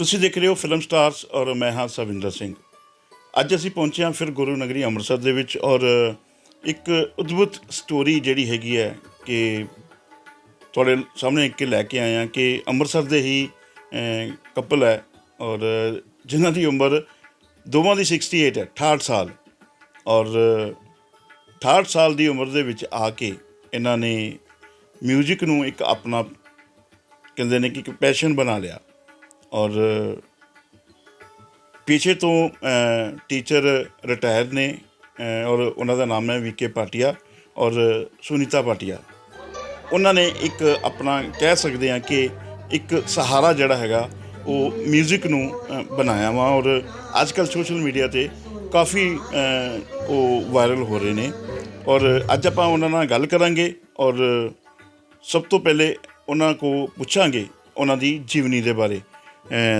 ਤੁਸੀਂ ਦੇਖ ਰਹੇ ਹੋ ਫਿਲਮ ਸਟਾਰਸ ਔਰ ਮੈਂ ਹਾਂ ਸਵਿੰਦਰ ਸਿੰਘ। ਅੱਜ ਅਸੀਂ ਪਹੁੰਚੇ ਹਾਂ ਫਿਰ ਗੁਰੂ ਨਗਰੀ ਅੰਮ੍ਰਿਤਸਰ ਦੇ ਵਿੱਚ ਔਰ ਇੱਕ ਅਦਭੁਤ ਸਟੋਰੀ ਜਿਹੜੀ ਹੈਗੀ ਹੈ ਕਿ ਤੁਹਾਡੇ ਸਾਹਮਣੇ ਇੱਕ ਲੈ ਕੇ ਆਏ ਹਾਂ ਕਿ ਅੰਮ੍ਰਿਤਸਰ ਦੇ ਹੀ ਕਪਲ ਹੈ ਔਰ ਜਿਨ੍ਹਾਂ ਦੀ ਉਮਰ ਦੋਵਾਂ ਦੀ 68 ਹੈ 68 ਸਾਲ। ਔਰ 68 ਸਾਲ ਦੀ ਉਮਰ ਦੇ ਵਿੱਚ ਆ ਕੇ ਇਹਨਾਂ ਨੇ 뮤직 ਨੂੰ ਇੱਕ ਆਪਣਾ ਕਹਿੰਦੇ ਨੇ ਕਿ ਇੱਕ ਪੈਸ਼ਨ ਬਣਾ ਲਿਆ। ਔਰ ਪਿੱਛੇ ਤੋਂ ਟੀਚਰ ਰਿਟਾਇਰ ਨੇ ਔਰ ਉਹਨਾਂ ਦਾ ਨਾਮ ਹੈ ਵੀਕੇ ਪਾਟਿਆ ਔਰ ਸੁਨੀਤਾ ਪਾਟਿਆ ਉਹਨਾਂ ਨੇ ਇੱਕ ਆਪਣਾ ਕਹਿ ਸਕਦੇ ਹਾਂ ਕਿ ਇੱਕ ਸਹਾਰਾ ਜਿਹੜਾ ਹੈਗਾ, ਉਹ 뮤직 ਨੂੰ ਬਣਾਇਆ ਵਾ ਔਰ ਅੱਜ ਕੱਲ ਸੋਸ਼ਲ ਮੀਡੀਆ ਤੇ ਕਾਫੀ ਉਹ ਵਾਇਰਲ ਹੋ ਰਹੇ ਨੇ। ਔਰ ਅੱਜ ਆਪਾਂ ਉਹਨਾਂ ਨਾਲ ਗੱਲ ਕਰਾਂਗੇ ਔਰ ਸਭ ਤੋਂ ਪਹਿਲੇ ਉਹਨਾਂ ਕੋ ਪੁੱਛਾਂਗੇ ਉਹਨਾਂ ਦੀ ਜੀਵਨੀ ਦੇ ਬਾਰੇ।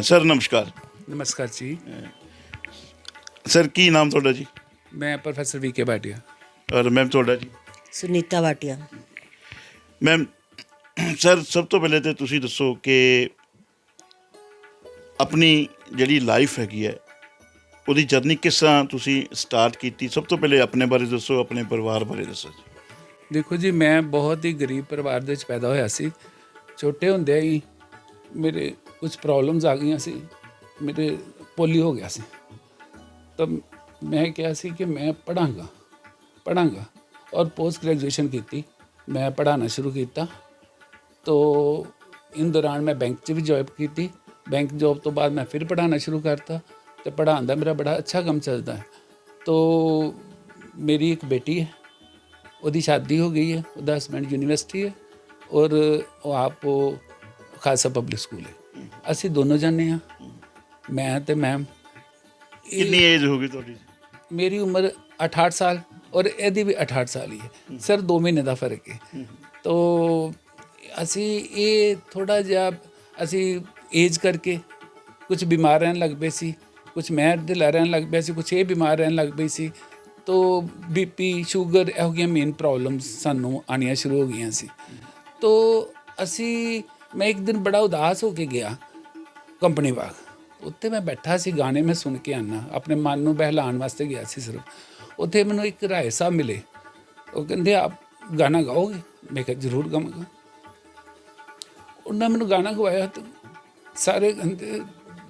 ਸਰ ਨਮਸਕਾਰ। ਨਮਸਕਾਰ ਜੀ। ਸਰ ਕੀ ਨਾਮ ਤੁਹਾਡਾ ਜੀ? ਮੈਂ ਪ੍ਰੋਫੈਸਰ ਵੀਕੇ ਭਾਟੀਆ ਔਰ ਮੈਮ ਤੁਹਾਡਾ ਜੀ? ਸੁਨੀਤਾ ਵਾਟਿਆ ਮੈਮ ਸਰ ਸਭ ਤੋਂ ਪਹਿਲੇ ਤੇ ਤੁਸੀਂ ਦੱਸੋ ਕਿ ਆਪਣੀ ਜਿਹੜੀ ਲਾਈਫ ਹੈਗੀ ਹੈ ਉਹਦੀ ਜਰਨੀ ਕਿਸ ਤਰ੍ਹਾਂ ਤੁਸੀਂ ਸਟਾਰਟ ਕੀਤੀ? ਸਭ ਤੋਂ ਪਹਿਲੇ ਆਪਣੇ ਬਾਰੇ ਦੱਸੋ ਆਪਣੇ ਪਰਿਵਾਰ ਬਾਰੇ ਦੱਸੋ ਜੀ। ਦੇਖੋ ਜੀ ਮੈਂ ਬਹੁਤ ਹੀ ਗਰੀਬ ਪਰਿਵਾਰ ਦੇ ਵਿੱਚ ਪੈਦਾ ਹੋਇਆ ਸੀ। ਛੋਟੇ ਹੁੰਦੇ ਹੀ ਮੇਰੇ ਕੁਝ ਪ੍ਰੋਬਲਮਸ ਆ ਗਈਆਂ ਸੀ ਮੇਰੇ ਪੋਲੀ ਹੋ ਗਿਆ ਸੀ ਤਾਂ ਮੈਂ ਕਿਹਾ ਸੀ ਕਿ ਮੈਂ ਪੜਾਂਗਾ ਪੜਾਂਗਾ ਔਰ ਪੋਸਟ ਗ੍ਰੈਜੂਏਸ਼ਨ ਕੀਤੀ ਮੈਂ ਪੜਾਉਣਾ ਸ਼ੁਰੂ ਕੀਤਾ ਤੋ ਇਨ ਦੌਰਾਨ ਮੈਂ ਬੈਂਕ 'ਚ ਵੀ ਜੌਬ ਕੀਤੀ ਬੈਂਕ ਜੌਬ ਤੋਂ ਬਾਅਦ ਮੈਂ ਫਿਰ ਪੜਾਉਣਾ ਸ਼ੁਰੂ ਕਰਤਾ ਤੇ ਪੜ੍ਹਾਉਣ ਦਾ ਮੇਰਾ ਬੜਾ ਅੱਛਾ ਕੰਮ ਚੱਲਦਾ ਹੈ ਤੋ ਮੇਰੀ ਇੱਕ ਬੇਟੀ ਹੈ ਉਹਦੀ ਸ਼ਾਦੀ ਹੋ ਗਈ ਹੈ ਉਹਦਾ ਹਸਬੈਂਡ ਯੂਨੀਵਰਸਿਟੀ ਹੈ ਔਰ ਉਹ ਆਪ ਉਹ ਖਾਲਸਾ ਪਬਲਿਕ ਸਕੂਲ ਹੈ ਅਸੀਂ ਦੋਨੋਂ ਜਾਂਦੇ ਹਾਂ ਮੈਂ ਤੇ ਮੈਮ ਕਿੰਨੀ ਏਜ ਹੋ ਗਈ ਤੁਹਾਡੀ? ਮੇਰੀ ਉਮਰ 68 ਸਾਲ ਔਰ ਇਹਦੀ ਵੀ 68 ਸਾਲ ਹੀ ਹੈ। ਸਰ 2 ਮਹੀਨੇ ਦਾ ਫ਼ਰਕ ਹੈ। ਤੋ ਅਸੀਂ ਇਹ ਥੋੜਾ ਜਿਹਾ ਅਸੀਂ ਏਜ ਕਰਕੇ ਕੁਝ ਬਿਮਾਰ ਰਹਿਣ ਲੱਗ ਪਏ ਸੀ। ਕੁਝ ਮੈਂ ਢਿੱਲਾ ਰਹਿਣ ਲੱਗ ਪਿਆ ਸੀ। ਕੁਝ ਇਹ ਬਿਮਾਰ ਰਹਿਣ ਲੱਗ ਪਈ ਸੀ। ਤੋ ਬੀਪੀ ਸ਼ੂਗਰ ਇਹੋ ਜਿਹੀਆਂ ਮੇਨ ਪ੍ਰੋਬਲਮਸ ਸਾਨੂੰ ਆਣੀਆਂ ਸ਼ੁਰੂ ਹੋ ਗਈਆਂ ਸੀ। ਤੋ ਅਸੀਂ ਮੈਂ ਇੱਕ ਦਿਨ ਬੜਾ ਉਦਾਸ ਹੋ ਕੇ ਗਿਆ ਕੰਪਨੀ ਬਾਗ ਉੱਥੇ ਮੈਂ ਬੈਠਾ ਸੀ, ਗਾਣੇ ਮੈਂ ਸੁਣ ਕੇ ਆਨਾ ਆਪਣੇ ਮਨ ਨੂੰ ਬਹਿਲਾਉਣ ਵਾਸਤੇ ਗਿਆ ਸੀ ਸਿਰਫ। ਉੱਥੇ ਮੈਨੂੰ ਇੱਕ ਰਾਏ ਸਾਹਿਬ ਮਿਲੇ। ਉਹ ਕਹਿੰਦੇ, ਆਪ ਗਾਣਾ ਗਾਓਗੇ? ਮੈਂ ਕਿਹਾ, ਜ਼ਰੂਰ ਗਾਵਾਂਗਾ। ਉਹਨਾਂ ਮੈਨੂੰ ਗਾਣਾ ਗਵਾਇਆ ਤੇ ਸਾਰੇ ਕਹਿੰਦੇ,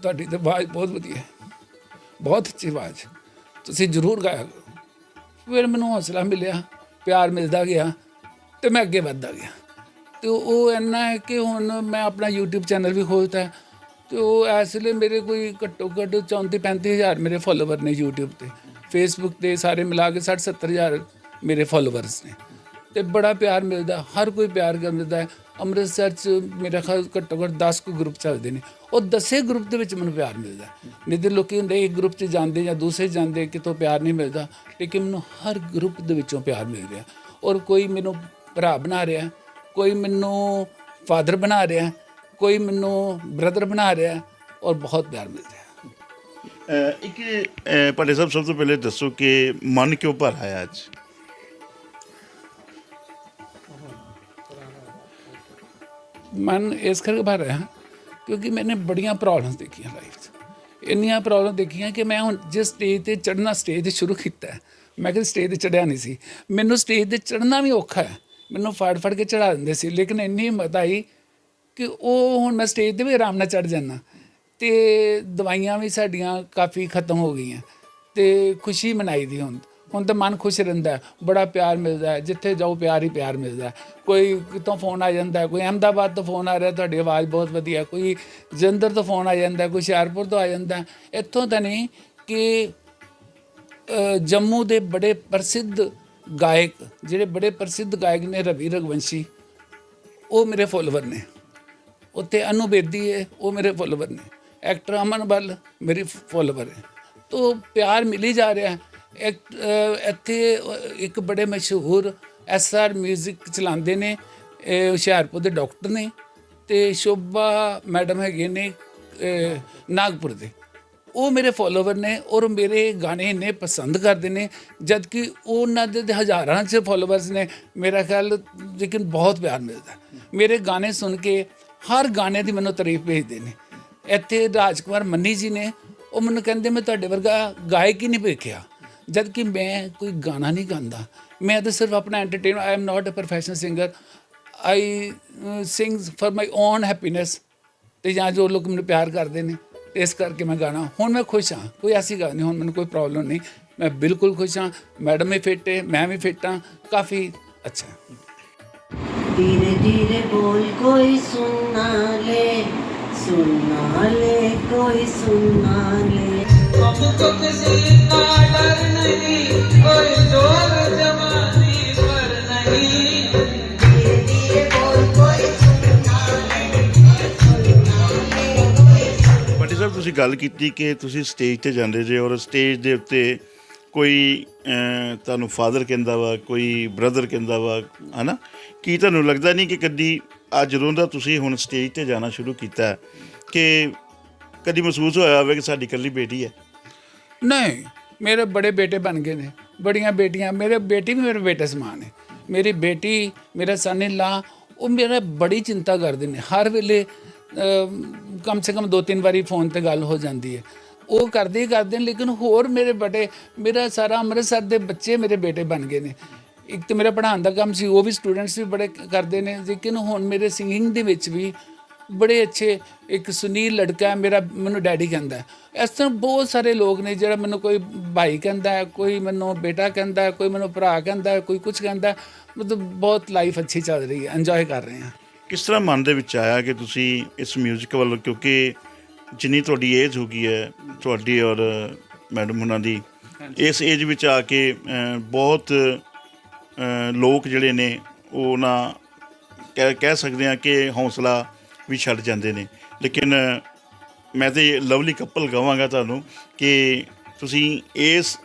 ਤੁਹਾਡੀ ਤਾਂ ਆਵਾਜ਼ ਬਹੁਤ ਵਧੀਆ ਹੈ। ਬਹੁਤ ਅੱਛੀ ਆਵਾਜ਼ ਤੁਸੀਂ ਜ਼ਰੂਰ ਗਾਇਆ ਕਰੋ। ਫਿਰ ਮੈਨੂੰ ਹੌਸਲਾ ਮਿਲਿਆ, ਪਿਆਰ ਮਿਲਦਾ ਗਿਆ ਤੇ ਮੈਂ ਅੱਗੇ ਵੱਧਦਾ ਗਿਆ। ਤੇ ਉਹ ਇੰਨਾ ਹੈ ਕਿ ਹੁਣ ਮੈਂ ਆਪਣਾ YouTube ਚੈਨਲ ਵੀ ਖੋਲ੍ਹਤਾ ਹੈ। ਤੇ ਉਹ ਇਸ ਵੇਲੇ ਮੇਰੇ ਕੋਈ ਘੱਟੋ ਘੱਟ 34 35000 ਮੇਰੇ ਫਾਲੋਵਰ ਨੇ YouTube ਤੇ। Facebook ਤੇ ਸਾਰੇ ਮਿਲਾ ਕੇ 60 70000 ਮੇਰੇ ਫਾਲੋਵਰਸ ਨੇ। ਤੇ ਬੜਾ ਪਿਆਰ ਮਿਲਦਾ, ਹਰ ਕੋਈ ਪਿਆਰ ਕਰਦਾ ਅੰਮ੍ਰਿਤਸਰ ਚ ਮੇਰਾ ਖਿਆਲ ਘੱਟੋ ਘੱਟ 10 ਕੁ ਗਰੁੱਪ ਚੱਲਦੇ ਨੇ। ਉਹ ਦਸੇ ਗਰੁੱਪ ਦੇ ਵਿੱਚ ਮੈਨੂੰ ਪਿਆਰ ਮਿਲਦਾ ਹੈ। ਨਹੀਂ ਤੇ ਲੋਕੀ ਹੁੰਦੇ ਇੱਕ ਗਰੁੱਪ 'ਚ ਜਾਂਦੇ ਜਾਂ ਦੂਸਰੇ ਜਾਂਦੇ, ਕਿਤੋਂ ਪਿਆਰ ਨਹੀਂ ਮਿਲਦਾ। ਲੇਕਿਨ ਮੈਨੂੰ ਹਰ ਗਰੁੱਪ ਦੇ ਵਿੱਚੋਂ ਪਿਆਰ ਮਿਲ ਰਿਹਾ। ਔਰ ਕੋਈ ਮੈਨੂੰ ਭਰਾ ਬਣਾ ਰਿਹਾ ਕੋਈ ਮੈਨੂੰ ਫਾਦਰ ਬਣਾ ਰਿਹਾ ਕੋਈ ਮੈਨੂੰ ਬ੍ਰਦਰ ਬਣਾ ਰਿਹਾ ਔਰ ਬਹੁਤ ਪਿਆਰ ਮਿਲ ਰਿਹਾ ਇੱਕ ਭਾਟੇ ਸਾਹਿਬ ਸਭ ਤੋਂ ਪਹਿਲੇ ਦੱਸੋ ਕਿ ਮਨ ਕਿਉਂ ਭਰ ਆਇਆ ਅੱਜ? ਮਨ ਇਸ ਕਰਕੇ ਭਰ ਰਿਹਾ ਕਿਉਂਕਿ ਮੈंने ਬੜੀਆਂ ਪ੍ਰੋਬਲਮਸ ਦੇਖੀਆਂ ਲਾਈਫ 'ਚ। ਇੰਨੀਆਂ ਪ੍ਰੋਬਲਮ ਦੇਖੀਆਂ ਕਿ ਮੈਂ ਹੁਣ ਜਿਸ ਸਟੇਜ ਤੇ ਚੜਨਾ ਸਟੇਜ ਤੇ ਸ਼ੁਰੂ ਕੀਤਾ ਮੈਂ ਕਦੇ ਸਟੇਜ ਤੇ ਚੜਿਆ ਨਹੀਂ ਸੀ। ਮੈਨੂੰ ਸਟੇਜ ਤੇ ਚੜਨਾ ਵੀ ਔਖਾ ਹੈ। ਮੈਨੂੰ ਫੜ ਫੜ ਕੇ ਚੜਾ ਦਿੰਦੇ ਸੀ। ਲੇਕਿਨ ਇੰਨੀ ਹਿੰਮਤ ਆਈ ਕਿ ਉਹ ਹੁਣ ਮੈਂ ਸਟੇਜ ਤੇ ਵੀ ਆਰਾਮ ਨਾਲ ਚੜ ਜਾਂਦਾ। ਤੇ ਦਵਾਈਆਂ ਵੀ ਸਾਡੀਆਂ ਕਾਫੀ ਖਤਮ ਹੋ ਗਈਆਂ। ਤੇ ਖੁਸ਼ੀ ਮਨਾਈ ਦੀ ਹੁਣ। ਹੁਣ ਤਾਂ ਮਨ ਖੁਸ਼ ਰਹਿੰਦਾ ਬੜਾ ਪਿਆਰ ਮਿਲਦਾ ਹੈ। ਜਿੱਥੇ ਜਾਓ ਪਿਆਰ ਹੀ ਪਿਆਰ ਮਿਲਦਾ ਕੋਈ ਕਿਤੋਂ ਫੋਨ ਆ ਜਾਂਦਾ ਕੋਈ ਅਹਿਮਦਾਬਾਦ ਤੋਂ ਫੋਨ ਆ ਰਿਹਾ, ਤੁਹਾਡੀ ਆਵਾਜ਼ ਬਹੁਤ ਵਧੀਆ। ਕੋਈ ਜਲੰਧਰ ਤੋਂ ਫੋਨ ਆ ਜਾਂਦਾ ਕੋਈ ਹੁਸ਼ਿਆਰਪੁਰ ਤੋਂ ਆ ਜਾਂਦਾ ਇੱਥੋਂ ਤਾਂ ਨਹੀਂ ਕਿ ਜੰਮੂ ਦੇ ਬੜੇ ਪ੍ਰਸਿੱਧ ਗਾਇਕ, ਜਿਹੜੇ ਬੜੇ ਪ੍ਰਸਿੱਧ ਗਾਇਕ ਨੇ ਰਵੀ ਰਗਵੰਸ਼ੀ ਉਹ ਮੇਰੇ ਫੋਲੋਵਰ ਨੇ। ਉੱਥੇ ਅਨੂ ਬੇਦੀ ਹੈ, ਉਹ ਮੇਰੇ ਫੋਲੋਵਰ ਨੇ। ਐਕਟਰ ਅਮਨ ਬੱਲ ਮੇਰੀ ਫੋਲੋਵਰ ਹੈ। ਤੋ ਪਿਆਰ ਮਿਲੀ ਜਾ ਰਿਹਾ ਹੈ। ਇੱਥੇ ਇੱਕ ਬੜੇ ਮਸ਼ਹੂਰ ਐਸਆਰ 뮤직 ਚਲਾਉਂਦੇ ਨੇ ਹੁਸ਼ਿਆਰਪੁਰ ਦੇ ਡਾਕਟਰ ਨੇ ਤੇ ਸ਼ੋਭਾ ਮੈਡਮ ਹੈਗੇ ਨੇ ਨਾਗਪੁਰ ਦੇ। ਉਹ ਮੇਰੇ ਫੋਲੋਵਰ ਨੇ ਔਰ ਮੇਰੇ ਗਾਣੇ ਇੰਨੇ ਪਸੰਦ ਕਰਦੇ ਨੇ ਜਦ ਕਿ ਉਹਨਾਂ ਦੇ ਹਜ਼ਾਰਾਂ ਚ ਫੋਲੋਵਰਸ ਨੇ, ਮੇਰਾ ਖਿਆਲ ਲੇਕਿਨ ਬਹੁਤ ਪਿਆਰ ਮਿਲਦਾ। ਮੇਰੇ ਗਾਣੇ ਸੁਣ ਕੇ ਹਰ ਗਾਣੇ ਦੀ ਮੈਨੂੰ ਤਾਰੀਫ ਭੇਜਦੇ ਨੇ। ਇੱਥੇ ਰਾਜਕੁਮਾਰ ਮੰਨੀ ਜੀ ਨੇ, ਉਹ ਮੈਨੂੰ ਕਹਿੰਦੇ, ਮੈਂ ਤੁਹਾਡੇ ਵਰਗਾ ਗਾਇਕ ਹੀ ਨਹੀਂ ਵੇਖਿਆ। ਜਦ ਕਿ ਮੈਂ ਕੋਈ ਗਾਣਾ ਨਹੀਂ ਗਾਉਂਦਾ, ਮੈਂ ਤਾਂ ਸਿਰਫ ਆਪਣਾ entertain I am not a professional singer I sing for my own happiness ਤੇ ਜਾਂ ਜੋ ਲੋਕ ਮੈਨੂੰ ਪਿਆਰ ਕਰਦੇ ਨੇ। ਇਸ ਕਰਕੇ ਮੈਂ ਗਾਣਾ ਹੁਣ ਮੈਂ ਖੁਸ਼ ਹਾਂ ਕੋਈ ਐਸੀ ਗੱਲ ਨਹੀਂ ਹੁਣ ਮੈਨੂੰ ਕੋਈ ਪ੍ਰੋਬਲਮ ਨਹੀਂ ਮੈਂ ਬਿਲਕੁਲ ਖੁਸ਼ ਹਾਂ ਮੈਡਮ ਵੀ ਫਿੱਟ ਹੈ ਮੈਂ ਵੀ ਫਿੱਟ ਹਾਂ ਕਾਫੀ ਅੱਛਾ ਹੈ। धीरे धीरे बोल कोई सुनना ले सुनना ले कोई सुनना ले हमको किसी का डर नहीं कोई जोर जमाने पर नहीं ਸਾਹਿਬ, ਤੁਸੀਂ ਗੱਲ ਕੀਤੀ ਕਿ ਤੁਸੀਂ ਸਟੇਜ ਤੇ ਜਾਂਦੇ ਜੇ ਔਰ ਸਟੇਜ ਦੇ ਉੱਤੇ ਕੋਈ ਤੁਹਾਨੂੰ ਫਾਦਰ ਕਹਿੰਦਾ ਵਾ, ਕੋਈ ਬ੍ਰਦਰ ਕਹਿੰਦਾ ਵਾ, ਹਨਾ? ਕੀ ਤੁਹਾਨੂੰ ਲੱਗਦਾ ਨਹੀਂ ਕਿ ਕਦੀ ਅੱਜ ਜਦੋਂ ਦਾ ਤੁਸੀਂ ਹੁਣ ਸਟੇਜ ਤੇ ਜਾਣਾ ਸ਼ੁਰੂ ਕੀਤਾ ਕਿ ਕਦੀ ਮਹਿਸੂਸ ਹੋਇਆ ਹੋਵੇ ਕਿ ਸਾਡੀ ਇਕੱਲੀ ਬੇਟੀ ਹੈ? ਨਹੀਂ, ਮੇਰੇ ਬੜੇ ਬੇਟੇ ਬਣ ਗਏ ਨੇ, ਬੜੀਆਂ ਬੇਟੀਆਂ, ਮੇਰੇ ਬੇਟੀ ਵੀ ਮੇਰੇ ਬੇਟੇ ਸਮਾਨ ਹੈ ਮੇਰੀ ਬੇਟੀ, ਮੇਰਾ ਸਨ ਇਨ ਲਾ ਉਹ ਮੇਰਾ ਬੜੀ ਚਿੰਤਾ ਕਰਦੇ ਨੇ। ਹਰ ਵੇਲੇ ਕਮ ਸੇ ਕਮ ਦੋ ਤਿੰਨ ਵਾਰੀ ਫੋਨ ਤੇ ਗੱਲ ਹੋ ਜਾਂਦੀ ਹੈ। ਉਹ ਕਰਦੇ ਹੀ ਕਰਦੇ ਨੇ, ਲੇਕਿਨ ਹੋਰ ਮੇਰੇ ਬੜੇ ਮੇਰਾ ਸਾਰਾ ਅੰਮ੍ਰਿਤਸਰ ਦੇ ਬੱਚੇ ਮੇਰੇ ਬੇਟੇ ਬਣ ਗਏ ਨੇ। ਇੱਕ ਤੇ ਮੇਰਾ ਪੜ੍ਹਾਉਣ ਦਾ ਕੰਮ ਸੀ, ਉਹ ਵੀ ਸਟੂਡੈਂਟਸ ਵੀ ਬੜੇ ਕਰਦੇ ਨੇ, ਲੇਕਿਨ ਹੁਣ ਮੇਰੇ ਸਿੰਗਿੰਗ ਦੇ ਵਿੱਚ ਵੀ ਬੜੇ ਅੱਛੇ ਇੱਕ ਸੁਨੀਲ ਲੜਕਾ ਮੇਰਾ, ਮੈਨੂੰ ਡੈਡੀ ਕਹਿੰਦਾ ਇਸ ਤਰ੍ਹਾਂ ਬਹੁਤ ਸਾਰੇ ਲੋਕ ਨੇ ਜਿਹੜਾ ਮੈਨੂੰ ਕੋਈ ਭਾਈ ਕਹਿੰਦਾ ਹੈ, ਕੋਈ ਮੈਨੂੰ ਬੇਟਾ ਕਹਿੰਦਾ ਹੈ, ਕੋਈ ਮੈਨੂੰ ਭਰਾ ਕਹਿੰਦਾ ਹੈ, ਕੋਈ ਕੁਝ ਕਹਿੰਦਾ ਮਤਲਬ ਬਹੁਤ ਲਾਈਫ ਅੱਛੀ ਚੱਲ ਰਹੀ ਹੈ ਇੰਜੋਏ ਕਰ ਰਹੇ ਹਾਂ। ਕਿਸ ਤਰ੍ਹਾਂ ਮਨ ਦੇ ਵਿੱਚ ਆਇਆ ਕਿ ਤੁਸੀਂ ਇਸ 뮤직 ਵੱਲ ਕਿਉਂਕਿ ਜਿੰਨੀ ਤੁਹਾਡੀ ਏਜ ਹੋ ਗਈ ਹੈ ਤੁਹਾਡੀ ਔਰ ਮੈਡਮ ਹੁਣਾਂ ਦੀ ਇਸ ਏਜ ਵਿੱਚ ਆ ਕੇ ਬਹੁਤ ਲੋਕ ਜਿਹੜੇ ਨੇ ਉਹ ਨਾ ਕਹਿ ਸਕਦੇ ਆ ਕਿ ਹੌਸਲਾ ਵੀ ਛੱਡ ਜਾਂਦੇ ਨੇ। ਲੇਕਿਨ ਮੈਂ ਤੇ ਲਵਲੀ ਕਪਲ ਕਹਾਂਗਾ ਤੁਹਾਨੂੰ ਕਿ ਤੁਸੀਂ ਇਸ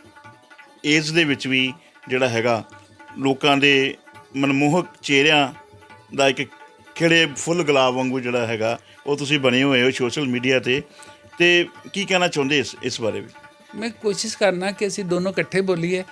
ਏਜ ਦੇ ਵਿੱਚ ਵੀ ਜਿਹੜਾ ਹੈਗਾ ਲੋਕਾਂ ਦੇ ਮਨਮੋਹਕ ਚਿਹਰਿਆਂ ਦਾ ਇੱਕ ਖਿੜੇ ਫੁੱਲ ਗੁਲਾਬ ਵਾਂਗੂ ਜਿਹੜਾ ਹੈਗਾ, ਉਹ ਤੁਸੀਂ ਬਣੇ ਹੋਏ ਹੋ ਸੋਸ਼ਲ ਮੀਡੀਆ ਤੇ। ਤੇ ਕੀ ਕਹਿਣਾ ਚਾਹੁੰਦੇ ਇਸ ਇਸ ਬਾਰੇ ਵੀ? ਮੈਂ ਕੋਸ਼ਿਸ਼ ਕਰਨਾ ਕਿ ਅਸੀਂ ਦੋਨੋਂ ਇਕੱਠੇ ਬੋਲੀਏ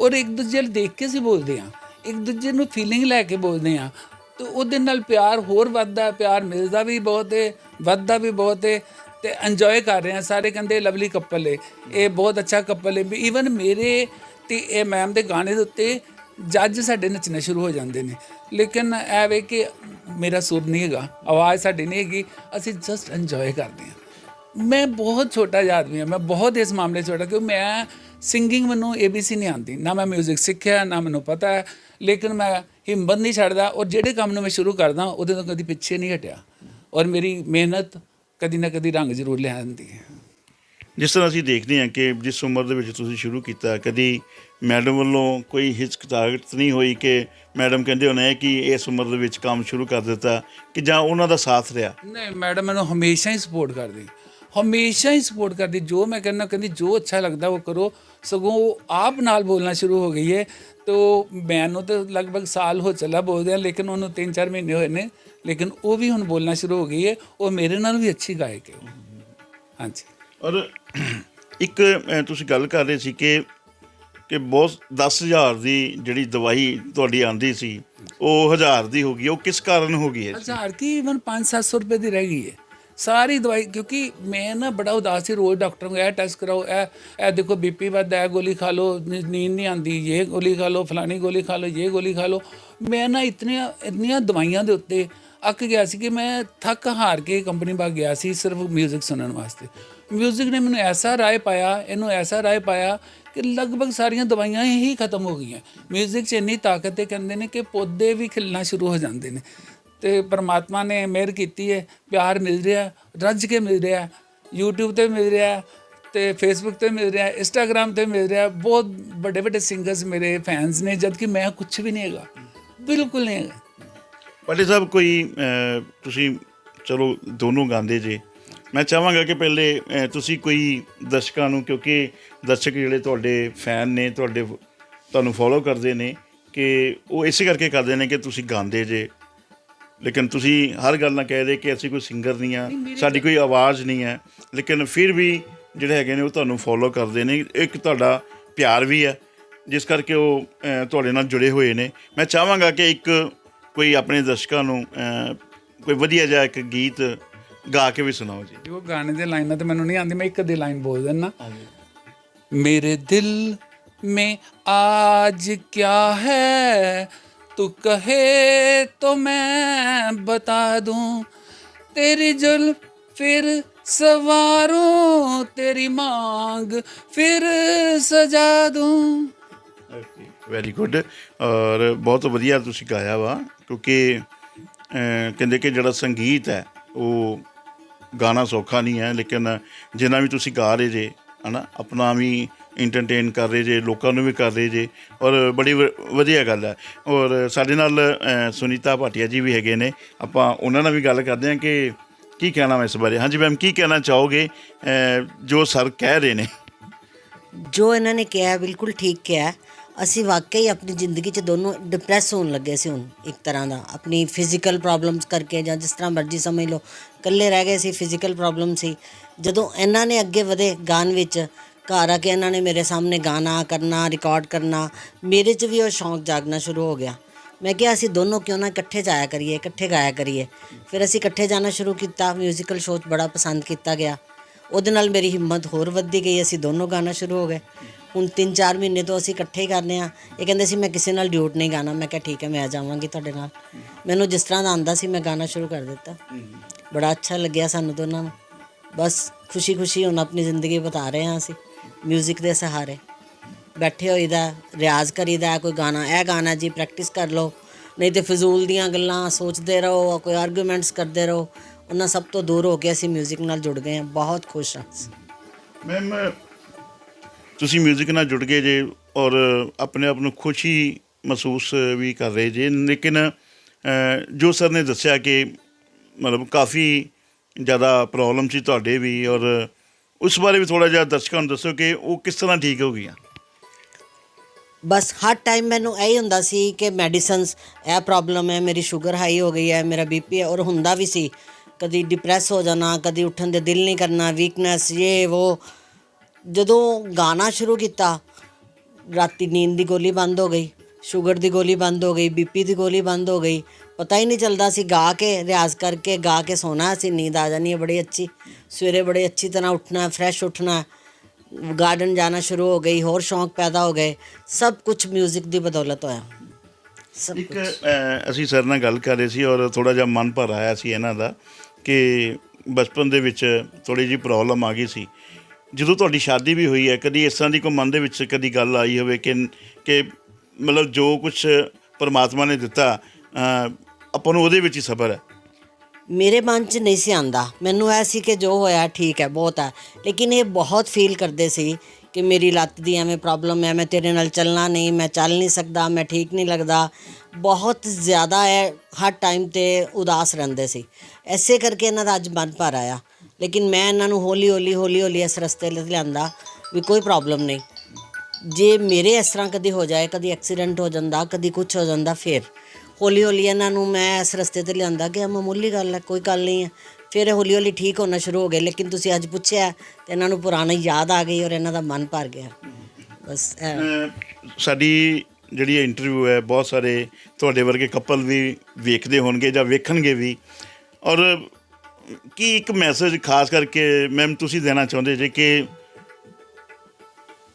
ਔਰ ਇੱਕ ਦੂਜੇ ਨੂੰ ਦੇਖ ਕੇ ਅਸੀਂ ਬੋਲਦੇ ਹਾਂ। ਇੱਕ ਦੂਜੇ ਨੂੰ ਫੀਲਿੰਗ ਲੈ ਕੇ ਬੋਲਦੇ ਹਾਂ। ਤੇ ਉਹਦੇ ਨਾਲ ਪਿਆਰ ਹੋਰ ਵੱਧਦਾ, ਪਿਆਰ ਮਿਲਦਾ ਵੀ ਬਹੁਤ ਹੈ ਵੱਧਦਾ ਵੀ ਬਹੁਤ ਹੈ ਤੇ ਇੰਜੋਏ ਕਰ ਰਹੇ ਹਾਂ ਸਾਰੇ ਕਹਿੰਦੇ ਲਵਲੀ ਕਪਲ ਹੈ ਇਹ ਬਹੁਤ ਅੱਛਾ ਕਪਲ ਹੈ ਈਵਨ ਮੇਰੇ ਤੇ ਇਹ ਮੈਮ ਦੇ ਗਾਣੇ ਦੇ ਉੱਤੇ ਜੱਜ ਸਾਡੇ ਨੱਚਣੇ ਸ਼ੁਰੂ ਹੋ ਜਾਂਦੇ ਨੇ। ਲੇਕਿਨ ਇਹ ਵੇ ਕਿ ਮੇਰਾ ਸੁਰ ਨਹੀਂ ਹੈਗਾ, ਆਵਾਜ਼ ਸਾਡੀ ਨਹੀਂ ਹੈਗੀ, ਅਸੀਂ ਜਸਟ ਇੰਜੋਏ ਕਰਦੇ ਹਾਂ। ਮੈਂ ਬਹੁਤ ਛੋਟਾ ਜਿਹਾ ਆਦਮੀ ਹਾਂ, ਮੈਂ ਬਹੁਤ ਇਸ ਮਾਮਲੇ 'ਚ ਛੋਟਾ ਕਿਉਂ ਮੈਂ ਸਿੰਗਿੰਗ ਮੈਨੂੰ ABC ਨਹੀਂ ਆਉਂਦੀ। ਨਾ ਮੈਂ 뮤직 ਸਿੱਖਿਆ, ਨਾ ਮੈਨੂੰ ਪਤਾ ਹੈ। ਲੇਕਿਨ ਮੈਂ ਹਿੰਮਤ ਨਹੀਂ ਛੱਡਦਾ ਔਰ ਜਿਹੜੇ ਕੰਮ ਨੂੰ ਮੈਂ ਸ਼ੁਰੂ ਕਰਦਾ, ਉਹਦੇ ਤੋਂ ਕਦੀ ਪਿੱਛੇ ਨਹੀਂ ਹਟਿਆ। ਔਰ ਮੇਰੀ ਮਿਹਨਤ ਕਦੀ ਨਾ ਕਦੀ ਰੰਗ ਜ਼ਰੂਰ ਲਿਆਉਂਦੀ ਹੈ। ਜਿਸ ਤਰ੍ਹਾਂ ਅਸੀਂ ਦੇਖਦੇ ਹਾਂ ਕਿ ਜਿਸ ਉਮਰ ਦੇ ਵਿੱਚ ਤੁਸੀਂ ਸ਼ੁਰੂ ਕੀਤਾ, ਕਦੀ ਮੈਡਮ ਵੱਲੋਂ ਕੋਈ ਹਿਚਕਚਾਹਟ ਨਹੀਂ ਹੋਈ ਕਿ ਮੈਡਮ ਕਹਿੰਦੇ ਹੋਣੇ ਕਿ ਇਸ ਉਮਰ ਦੇ ਵਿੱਚ ਕੰਮ ਸ਼ੁਰੂ ਕਰ ਦਿੱਤਾ ਕਿ ਜਾਂ ਉਹਨਾਂ ਦਾ ਸਾਥ ਰਿਹਾ? ਨਹੀਂ ਮੈਡਮ ਮੈਨੂੰ ਹਮੇਸ਼ਾ ਹੀ ਸਪੋਰਟ ਕਰਦੀ। ਹਮੇਸ਼ਾ ਹੀ ਸਪੋਰਟ ਕਰਦੀ। ਜੋ ਮੈਂ ਕਹਿੰਦਾ ਕਹਿੰਦੀ ਜੋ ਅੱਛਾ ਲੱਗਦਾ ਉਹ ਕਰੋ। ਸਗੋਂ ਉਹ ਆਪ ਨਾਲ ਬੋਲਣਾ ਸ਼ੁਰੂ ਹੋ ਗਈ ਹੈ। ਤੋ ਮੈਨੂੰ ਤਾਂ ਲਗਭਗ ਸਾਲ ਹੋ ਚੱਲਾ ਬੋਲਦੇ ਆ ਲੇਕਿਨ ਉਹਨੂੰ 3-4 ਮਹੀਨੇ ਹੋਏ ਨੇ। ਲੇਕਿਨ ਉਹ ਵੀ ਹੁਣ ਬੋਲਣਾ ਸ਼ੁਰੂ ਹੋ ਗਈ ਹੈ। ਉਹ ਮੇਰੇ ਨਾਲ ਵੀ ਅੱਛੀ ਗਾਇਕ ਹੈ। ਹਾਂਜੀ। ਔਰ ਇੱਕ ਤੁਸੀਂ ਗੱਲ ਕਰ ਰਹੇ ਸੀ ਕਿ ਕਿ ਬਹੁਤ 10000 ਦੀ ਜਿਹੜੀ ਦਵਾਈ ਤੁਹਾਡੀ ਆਂਦੀ ਸੀ, ਉਹ 1000 ਦੀ ਹੋ ਗਈ, ਉਹ ਕਿਸ ਕਾਰਨ ਹੋ ਗਈ ਹੈ ਹਜ਼ਾਰ ਕੀ ਇਵਨ 5-700 ਰੁਪਏ ਦੀ ਰਹਿ ਗਈ ਹੈ। ਸਾਰੀ ਦਵਾਈ, ਕਿਉਂਕਿ ਮੈਂ ਨਾ ਬੜਾ ਉਦਾਸ ਸੀ, ਰੋਜ਼ ਡਾਕਟਰ ਨੂੰ ਇਹ ਟੈਸਟ ਕਰਾਓ, ਇਹ ਇਹ ਦੇਖੋ ਬੀਪੀ ਵੱਧਦਾ ਹੈ ਗੋਲੀ ਖਾ ਲਓ, ਨੀ- ਨੀਂਦ ਨਹੀਂ ਆਉਂਦੀ ਇਹ ਗੋਲੀ ਖਾ ਲਓ, ਫਲਾਣੀ ਗੋਲੀ ਖਾ ਲਓ, ਇਹ ਗੋਲੀ ਖਾ ਲਓ। ਮੈਂ ਨਾ ਇਤਨੀਆਂ ਇਤਨੀਆਂ ਦਵਾਈਆਂ ਦੇ ਉੱਤੇ ਅੱਕ ਗਿਆ ਸੀ ਕਿ ਮੈਂ ਥੱਕ ਹਾਰ ਕੇ ਕੰਪਨੀ ਬਾਗ ਗਿਆ ਸੀ, ਸਿਰਫ 뮤직 ਸੁਣਨ ਵਾਸਤੇ। 뮤직 ਨੇ ਮੈਨੂੰ ਐਸਾ ਰਾਏ ਪਾਇਆ ਇਹਨੂੰ ਐਸਾ ਰਾਏ ਪਾਇਆ ਕਿ ਲਗਭਗ ਸਾਰੀਆਂ ਦਵਾਈਆਂ ਹੀ ਖਤਮ ਹੋ ਗਈਆਂ 뮤직 'ਚ ਇੰਨੀ ਤਾਕਤ ਹੈ ਕਹਿੰਦੇ ਨੇ ਕਿ ਪੌਦੇ ਵੀ ਖਿਲਣਾ ਸ਼ੁਰੂ ਹੋ ਜਾਂਦੇ ਨੇ ਤੇ ਪਰਮਾਤਮਾ ਨੇ ਮਿਹਰ ਕੀਤੀ ਹੈ ਪਿਆਰ ਮਿਲ ਰਿਹਾ ਰੱਜ ਕੇ ਮਿਲ ਰਿਹਾ YouTube ਤੇ ਮਿਲ ਰਿਹਾ ਤੇ Facebook ਤੇ ਮਿਲ ਰਿਹਾ Instagram ਤੇ ਮਿਲ ਰਿਹਾ ਬਹੁਤ ਵੱਡੇ ਵੱਡੇ ਸਿੰਗਰਸ ਮੇਰੇ ਫੈਨਸ ਨੇ ਜਦ ਕਿ ਮੈਂ ਕੁਝ ਵੀ ਨਹੀਂ ਹੈਗਾ ਬਿਲਕੁਲ ਨਹੀਂ ਹੈਗਾ ਪਾਟੇ ਸਾਹਿਬ ਕੋਈ ਅਹ, ਤੁਸੀਂ ਚਲੋ ਦੋਨੋਂ ਗਾਉਂਦੇ ਜੇ ਮੈਂ ਚਾਹਾਂਗਾ ਕਿ ਪਹਿਲੇ ਤੁਸੀਂ ਕੋਈ ਦਰਸ਼ਕਾਂ ਨੂੰ ਕਿਉਂਕਿ ਦਰਸ਼ਕ ਜਿਹੜੇ ਤੁਹਾਡੇ ਫੈਨ ਨੇ ਤੁਹਾਡੇ ਤੁਹਾਨੂੰ ਫੋਲੋ ਕਰਦੇ ਨੇ ਕਿ ਉਹ ਇਸੇ ਕਰਕੇ ਕਰਦੇ ਨੇ ਕਿ ਤੁਸੀਂ ਗਾਉਂਦੇ ਜੇ। ਲੇਕਿਨ ਤੁਸੀਂ ਹਰ ਗੱਲ ਨਾਲ ਕਹਿ ਦੇ ਕਿ ਅਸੀਂ ਕੋਈ ਸਿੰਗਰ ਨਹੀਂ ਆ ਸਾਡੀ ਕੋਈ ਆਵਾਜ਼ ਨਹੀਂ ਹੈ। ਲੇਕਿਨ ਫਿਰ ਵੀ ਜਿਹੜੇ ਹੈਗੇ ਨੇ ਉਹ ਤੁਹਾਨੂੰ ਫੋਲੋ ਕਰਦੇ ਨੇ। ਇੱਕ ਤੁਹਾਡਾ ਪਿਆਰ ਵੀ ਹੈ ਜਿਸ ਕਰਕੇ ਉਹ ਤੁਹਾਡੇ ਨਾਲ ਜੁੜੇ ਹੋਏ ਨੇ। ਮੈਂ ਚਾਹਾਂਗਾ ਕਿ ਇੱਕ ਕੋਈ ਆਪਣੇ ਦਰਸ਼ਕਾਂ ਨੂੰ ਕੋਈ ਵਧੀਆ ਜਿਹਾ ਇੱਕ ਗੀਤ ਗਾ ਕੇ ਵੀ ਸੁਣਾਓ ਜੀ ਉਹ ਗਾਣੇ ਦੇ ਲਾਈਨਾਂ ਤੇ ਮੈਨੂੰ ਨਹੀਂ ਆਉਂਦੀ ਮੈਂ ਇੱਕ ਅੱਧੀ ਲਾਈਨ ਬੋਲ ਦਿੰਨਾ मेरे दिल में आज क्या है तू कहे तो मैं बता दूं तेरी जुल्फ फिर सवारूं तेरी मांग फिर सजा दूं ਵੈਰੀ ਗੁੱਡ ਔਰ ਬਹੁਤ ਵਧੀਆ ਤੁਸੀਂ ਗਾਇਆ ਵਾ ਕਿਉਂਕਿ ਅਹ, ਕਹਿੰਦੇ ਕਿ ਜਿਹੜਾ ਸੰਗੀਤ ਹੈ ਉਹ ਗਾਣਾ ਸੌਖਾ ਨਹੀਂ ਹੈ, ਲੇਕਿਨ ਜਿੰਨਾ ਵੀ ਤੁਸੀਂ ਗਾ ਰਹੇ ਜੇ, ਹਨਾ, ਆਪਣਾ ਵੀ ਇੰਟਰਟੇਨ ਕਰ ਰਹੇ ਜੇ, ਲੋਕਾਂ ਨੂੰ ਵੀ ਕਰ ਰਹੇ ਜੇ, ਔਰ ਬੜੀ ਵ- ਵਧੀਆ ਗੱਲ ਹੈ। ਔਰ ਸਾਡੇ ਨਾਲ ਸੁਨੀਤਾ ਭਾਟੀਆ ਜੀ ਵੀ ਹੈਗੇ ਨੇ। ਆਪਾਂ ਉਹਨਾਂ ਨਾਲ ਵੀ ਗੱਲ ਕਰਦੇ ਹਾਂ ਕਿ ਕੀ ਕਹਿਣਾ ਮੈਂ ਇਸ ਬਾਰੇ? ਹਾਂਜੀ ਮੈਮ, ਕੀ ਕਹਿਣਾ ਚਾਹੋਗੇ? ਜੋ ਸਰ ਕਹਿ ਰਹੇ ਨੇ? ਜੋ ਇਹਨਾਂ ਨੇ ਕਿਹਾ ਬਿਲਕੁਲ ਠੀਕ ਕਿਹਾ। ਅਸੀਂ ਵਾਕਈ ਆਪਣੀ ਜ਼ਿੰਦਗੀ 'ਚ ਦੋਨੋਂ ਡਿਪਰੈਸ ਹੋਣ ਲੱਗੇ ਸੀ ਹੁਣ, ਇੱਕ ਤਰ੍ਹਾਂ ਦਾ। ਆਪਣੀ ਫਿਜ਼ੀਕਲ ਪ੍ਰੋਬਲਮਸ ਕਰਕੇ ਜਾਂ ਜਿਸ ਤਰ੍ਹਾਂ ਮਰਜ਼ੀ ਸਮਝ ਲਓ, ਇਕੱਲੇ ਰਹਿ ਗਏ ਸੀ ਫਿਜ਼ੀਕਲ ਪ੍ਰੋਬਲਮ ਸੀ। ਜਦੋਂ ਇਹਨਾਂ ਨੇ ਅੱਗੇ ਵਧੇ ਗਾਣ ਵਿੱਚ, ਘਰ ਆ ਕੇ ਇਹਨਾਂ ਨੇ ਮੇਰੇ ਸਾਹਮਣੇ ਗਾਣਾ ਕਰਨਾ ਰਿਕਾਰਡ ਕਰਨਾ, ਮੇਰੇ 'ਚ ਵੀ ਉਹ ਸ਼ੌਂਕ ਜਾਗਣਾ ਸ਼ੁਰੂ ਹੋ ਗਿਆ। ਮੈਂ ਕਿਹਾ, ਅਸੀਂ ਦੋਨੋਂ ਕਿਉਂ ਨਾ ਇਕੱਠੇ ਜਾਇਆ ਕਰੀਏ, ਇਕੱਠੇ ਗਾਇਆ ਕਰੀਏ? ਫਿਰ ਅਸੀਂ ਇਕੱਠੇ ਜਾਣਾ ਸ਼ੁਰੂ ਕੀਤਾ ਮਿਊਜ਼ੀਕਲ ਸ਼ੋਅ 'ਚ ਬੜਾ ਪਸੰਦ ਕੀਤਾ ਗਿਆ। ਉਹਦੇ ਨਾਲ ਮੇਰੀ ਹਿੰਮਤ ਹੋਰ ਵੱਧਦੀ ਗਈ, ਅਸੀਂ ਦੋਨੋਂ ਗਾਣਾ ਸ਼ੁਰੂ ਹੋ ਗਏ। ਹੁਣ 3-4 ਮਹੀਨੇ ਤੋਂ ਅਸੀਂ ਇਕੱਠੇ ਹੀ ਕਰਨੇ ਆ ਇਹ ਕਹਿੰਦੇ ਸੀ ਮੈਂ ਕਿਸੇ ਨਾਲ ਡਿਊਟ ਨਹੀਂ ਗਾਣਾ ਮੈਂ ਕਿਹਾ ਠੀਕ ਹੈ ਮੈਂ ਆ ਜਾਵਾਂਗੀ ਤੁਹਾਡੇ ਨਾਲ ਮੈਨੂੰ ਜਿਸ ਤਰ੍ਹਾਂ ਦਾ ਆਂਦਾ ਸੀ ਮੈਂ ਗਾਣਾ ਸ਼ੁਰੂ ਕਰ ਦਿੱਤਾ ਬੜਾ ਅੱਛਾ ਲੱਗਿਆ ਸਾਨੂੰ ਦੋਨਾਂ ਨੂੰ ਬਸ ਖੁਸ਼ੀ-ਖੁਸ਼ੀ ਹੁਣ ਆਪਣੀ ਜ਼ਿੰਦਗੀ ਬਤਾ ਰਹੇ ਹਾਂ ਅਸੀਂ 뮤직 ਦੇ ਸਹਾਰੇ ਬੈਠੇ ਹੋਈਦਾ ਰਿਆਜ਼ ਕਰੀਦਾ ਕੋਈ ਗਾਣਾ ਇਹ ਗਾਣਾ ਜੀ ਪ੍ਰੈਕਟਿਸ ਕਰ ਲਓ ਨਹੀਂ ਤੇ ਫਜ਼ੂਲ ਦੀਆਂ ਗੱਲਾਂ ਸੋਚਦੇ ਰਹੋ ਕੋਈ ਆਰਗੂਮੈਂਟਸ ਕਰਦੇ ਰਹੋ ਉਹਨਾਂ ਸਭ ਤੋਂ ਦੂਰ ਹੋ ਕੇ ਅਸੀਂ 뮤직 ਨਾਲ ਜੁੜ ਗਏ ਹਾਂ ਬਹੁਤ ਖੁਸ਼ ਹਾਂ ਮੈਮ ਤੁਸੀਂ 뮤직 ਨਾਲ ਜੁੜ ਗਏ ਜੇ ਔਰ ਆਪਣੇ ਆਪ ਨੂੰ ਖੁਸ਼ੀ ਮਹਿਸੂਸ ਵੀ ਕਰ ਰਹੇ ਜੇ। ਲੇਕਿਨ ਜੋ ਸਰ ਨੇ ਦੱਸਿਆ ਕਿ ਮਤਲਬ ਕਾਫੀ ਜ਼ਿਆਦਾ ਪ੍ਰੋਬਲਮ ਸੀ ਤੁਹਾਡੇ ਵੀ ਔਰ ਉਸ ਬਾਰੇ ਵੀ ਥੋੜਾ ਜਿਹਾ ਦਰਸ਼ਕਾਂ ਨੂੰ ਦੱਸੋ ਕਿ ਉਹ ਕਿਸ ਤਰ੍ਹਾਂ ਠੀਕ ਹੋ ਗਈਆਂ? ਬਸ ਹਰ ਟਾਈਮ ਮੈਨੂੰ ਇਹੀ ਹੁੰਦਾ ਸੀ ਕਿ ਮੈਡੀਸਨਸ ਇਹ ਪ੍ਰੋਬਲਮ ਹੈ, ਮੇਰੀ ਸ਼ੂਗਰ ਹਾਈ ਹੋ ਗਈ ਹੈ, ਮੇਰਾ ਬੀਪੀ ਹੈ ਔਰ ਹੁੰਦਾ ਵੀ ਸੀ। ਕਦੀ ਡਿਪਰੈਸ ਹੋ ਜਾਣਾ, ਕਦੀ ਉੱਠਣ ਦੇ ਦਿਲ ਨਹੀਂ ਕਰਨਾ ਵੀਕਨੈਸ ਇਹ ਉਹ ਜਦੋਂ ਗਾਣਾ ਸ਼ੁਰੂ ਕੀਤਾ ਰਾਤੀ ਨੀਂਦ ਦੀ ਗੋਲੀ ਬੰਦ ਹੋ ਗਈ ਸ਼ੂਗਰ ਦੀ ਗੋਲੀ ਬੰਦ ਹੋ ਗਈ ਬੀਪੀ ਦੀ ਗੋਲੀ ਬੰਦ ਹੋ ਗਈ ਪਤਾ ਹੀ ਨਹੀਂ ਚੱਲਦਾ ਸੀ ਗਾ ਕੇ ਰਿਆਜ਼ ਕਰਕੇ ਗਾ ਕੇ ਸੋਣਾ ਸੀ ਨੀਂਦ ਆ ਜਾਣੀ ਹੈ ਬੜੀ ਅੱਛੀ ਸਵੇਰੇ ਬੜੇ ਅੱਛੀ ਤਰ੍ਹਾਂ ਉੱਠਣਾ ਫਰੈਸ਼ ਉੱਠਣਾ ਗਾਰਡਨ ਜਾਣਾ ਸ਼ੁਰੂ ਹੋ ਗਈ ਹੋਰ ਸ਼ੌਂਕ ਪੈਦਾ ਹੋ ਗਏ ਸਭ ਕੁਝ 뮤직 ਦੀ ਬਦੌਲਤ ਹੋਇਆ। ਸਭ ਇੱਕ ਅਸੀਂ ਸਰ ਨਾਲ ਗੱਲ ਕਰ ਰਹੇ ਸੀ ਔਰ ਥੋੜਾ ਜਿਹਾ ਮਨ ਭਰ ਆਇਆ ਸੀ ਇਹਨਾਂ ਦਾ ਕਿ ਬਚਪਨ ਦੇ ਵਿੱਚ ਥੋੜੀ ਜਿਹੀ ਪ੍ਰੋਬਲਮ ਆ ਗਈ ਸੀ। ਜਦੋਂ ਤੁਹਾਡੀ ਸ਼ਾਦੀ ਵੀ ਹੋਈ ਹੈ, ਕਦੀ ਇਸ ਤਰ੍ਹਾਂ ਦੀ ਕੋਈ ਮਨ ਦੇ ਵਿੱਚ ਕਦੀ ਗੱਲ ਆਈ ਹੋਵੇ ਕਿ ਕਿ ਮਤਲਬ ਜੋ ਕੁਝ ਪਰਮਾਤਮਾ ਨੇ ਦਿੱਤਾ ਆਪਾਂ ਨੂੰ ਉਹਦੇ ਵਿੱਚ ਹੀ ਸਬਰ ਹੈ? ਮੇਰੇ ਮਨ 'ਚ ਨਹੀਂ ਸੀ ਆਂਦਾ ਮੈਨੂੰ ਇਹ ਸੀ ਕਿ ਜੋ ਹੋਇਆ ਠੀਕ ਹੈ, ਬਹੁਤ ਹੈ। ਲੇਕਿਨ ਇਹ ਬਹੁਤ ਫੀਲ ਕਰਦੇ ਸੀ ਕਿ ਮੇਰੀ ਲੱਤ ਦੀ ਐਵੇਂ ਪ੍ਰੋਬਲਮ ਹੈ, ਮੈਂ ਤੇਰੇ ਨਾਲ ਚੱਲਣਾ ਨਹੀਂ, ਮੈਂ ਚੱਲ ਨਹੀਂ ਸਕਦਾ, ਮੈਂ ਠੀਕ ਨਹੀਂ ਲੱਗਦਾ। ਬਹੁਤ ਜ਼ਿਆਦਾ ਹੈ ਹਰ ਟਾਈਮ ਤੇ ਉਦਾਸ ਰਹਿੰਦੇ ਸੀ। ਐਸੇ ਕਰਕੇ ਇਹਨਾਂ ਦਾ ਅੱਜ ਮਨ ਭਰ ਆਇਆ। ਲੇਕਿਨ ਮੈਂ ਇਹਨਾਂ ਨੂੰ ਹੌਲੀ ਹੌਲੀ ਹੌਲੀ ਹੌਲੀ ਇਸ ਰਸਤੇ ਤੇ ਲਿਆਂਦਾ ਵੀ ਕੋਈ ਪ੍ਰੋਬਲਮ ਨਹੀਂ। ਜੇ ਮੇਰੇ ਇਸ ਤਰ੍ਹਾਂ ਕਦੀ ਹੋ ਜਾਏ, ਕਦੀ ਐਕਸੀਡੈਂਟ ਹੋ ਜਾਂਦਾ, ਕਦੀ ਕੁਝ ਹੋ ਜਾਂਦਾ, ਫਿਰ ਹੌਲੀ ਹੌਲੀ ਇਹਨਾਂ ਨੂੰ ਮੈਂ ਇਸ ਰਸਤੇ ਤੇ ਲਿਆਂਦਾ ਕਿ ਇਹ ਮਾਮੂਲੀ ਗੱਲ ਹੈ, ਕੋਈ ਗੱਲ ਨਹੀਂ ਹੈ। ਫਿਰ ਹੌਲੀ ਹੌਲੀ ਠੀਕ ਹੋਣਾ ਸ਼ੁਰੂ ਹੋ ਗਏ, ਲੇਕਿਨ ਤੁਸੀਂ ਅੱਜ ਪੁੱਛਿਆ ਤੇ ਇਹਨਾਂ ਨੂੰ ਪੁਰਾਣੀ ਯਾਦ ਆ ਗਈ ਔਰ ਇਹਨਾਂ ਦਾ ਮਨ ਭਰ ਗਿਆ। ਬਸ ਸਾਡੀ ਜਿਹੜੀ ਇੰਟਰਵਿਊ ਹੈ, ਬਹੁਤ ਸਾਰੇ ਤੁਹਾਡੇ ਵਰਗੇ ਕਪਲ ਵੀ ਵੇਖਦੇ ਹੋਣਗੇ ਜਾਂ ਵੇਖਣਗੇ ਵੀ। ਔਰ ਕੀ ਇੱਕ ਮੈਸੇਜ ਖਾਸ ਕਰਕੇ ਮੈਮ ਤੁਸੀਂ ਦੇਣਾ ਚਾਹੁੰਦੇ ਜੇ ਕਿ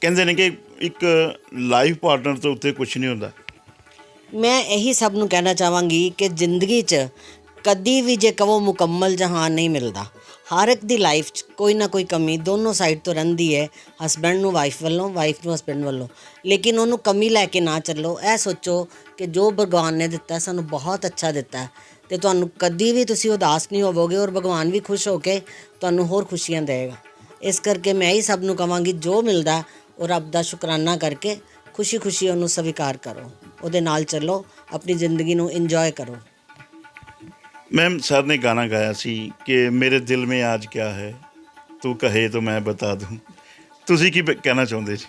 ਕਹਿੰਦੇ ਨੇ ਕਿ ਇੱਕ ਲਾਈਫ ਪਾਰਟਨਰ ਤੋਂ ਉੱਤੇ ਕੁਝ ਨਹੀਂ ਹੁੰਦਾ? ਮੈਂ ਇਹੀ ਸਭ ਨੂੰ ਕਹਿਣਾ ਚਾਹਾਂਗੀ ਕਿ ਜ਼ਿੰਦਗੀ 'ਚ ਕਦੀ ਵੀ ਜੇ ਕਹੋ ਮੁਕੰਮਲ ਜਹਾਨ ਨਹੀਂ ਮਿਲਦਾ, ਹਰ ਇੱਕ ਦੀ ਲਾਈਫ 'ਚ ਕੋਈ ਨਾ ਕੋਈ ਕਮੀ ਦੋਨੋਂ ਸਾਈਡ ਤੋਂ ਰਹਿੰਦੀ ਹੈ ਹਸਬੈਂਡ ਨੂੰ ਵਾਈਫ ਵੱਲੋਂ ਵਾਈਫ ਨੂੰ ਹਸਬੈਂਡ ਵੱਲੋਂ। ਲੇਕਿਨ ਉਹਨੂੰ ਕਮੀ ਲੈ ਕੇ ਨਾ ਚੱਲੋ, ਇਹ ਸੋਚੋ ਕਿ ਜੋ ਭਗਵਾਨ ਨੇ ਦਿੱਤਾ ਸਾਨੂੰ ਬਹੁਤ ਅੱਛਾ ਦਿੱਤਾ। ਤੇ ਤੁਹਾਨੂੰ ਕਦੀ ਵੀ ਤੁਸੀਂ ਉਦਾਸ ਨਹੀਂ ਹੋਵੋਗੇ ਔਰ ਭਗਵਾਨ ਵੀ ਖੁਸ਼ ਹੋ ਕੇ ਤੁਹਾਨੂੰ ਹੋਰ ਖੁਸ਼ੀਆਂ ਦੇਵੇਗਾ। ਇਸ ਕਰਕੇ ਮੈਂ ਹੀ ਸਭ ਨੂੰ ਕਵਾਂਗੀ ਜੋ ਮਿਲਦਾ ਉਹ ਰੱਬ ਦਾ ਸ਼ੁਕਰਾਨਾ ਕਰਕੇ ਖੁਸ਼ੀ-ਖੁਸ਼ੀ ਉਹਨੂੰ ਸਵੀਕਾਰ ਕਰੋ। ਉਹਦੇ ਨਾਲ ਚੱਲੋ ਆਪਣੀ ਜ਼ਿੰਦਗੀ ਨੂੰ ਇੰਜੋਏ ਕਰੋ। ਮੈਮ ਸਰ ਨੇ ਗਾਣਾ ਗਾਇਆ ਸੀ ਕਿ ਮੇਰੇ ਦਿਲ ਮੇਂ ਆਜ ਕਿਆ ਹੈ ਤੂੰ ਕਹੇ ਤਾਂ ਮੈਂ ਬਤਾ ਦੂੰ। ਤੁਸੀਂ ਕੀ ਕਹਿਣਾ ਚਾਹੁੰਦੇ ਜੀ?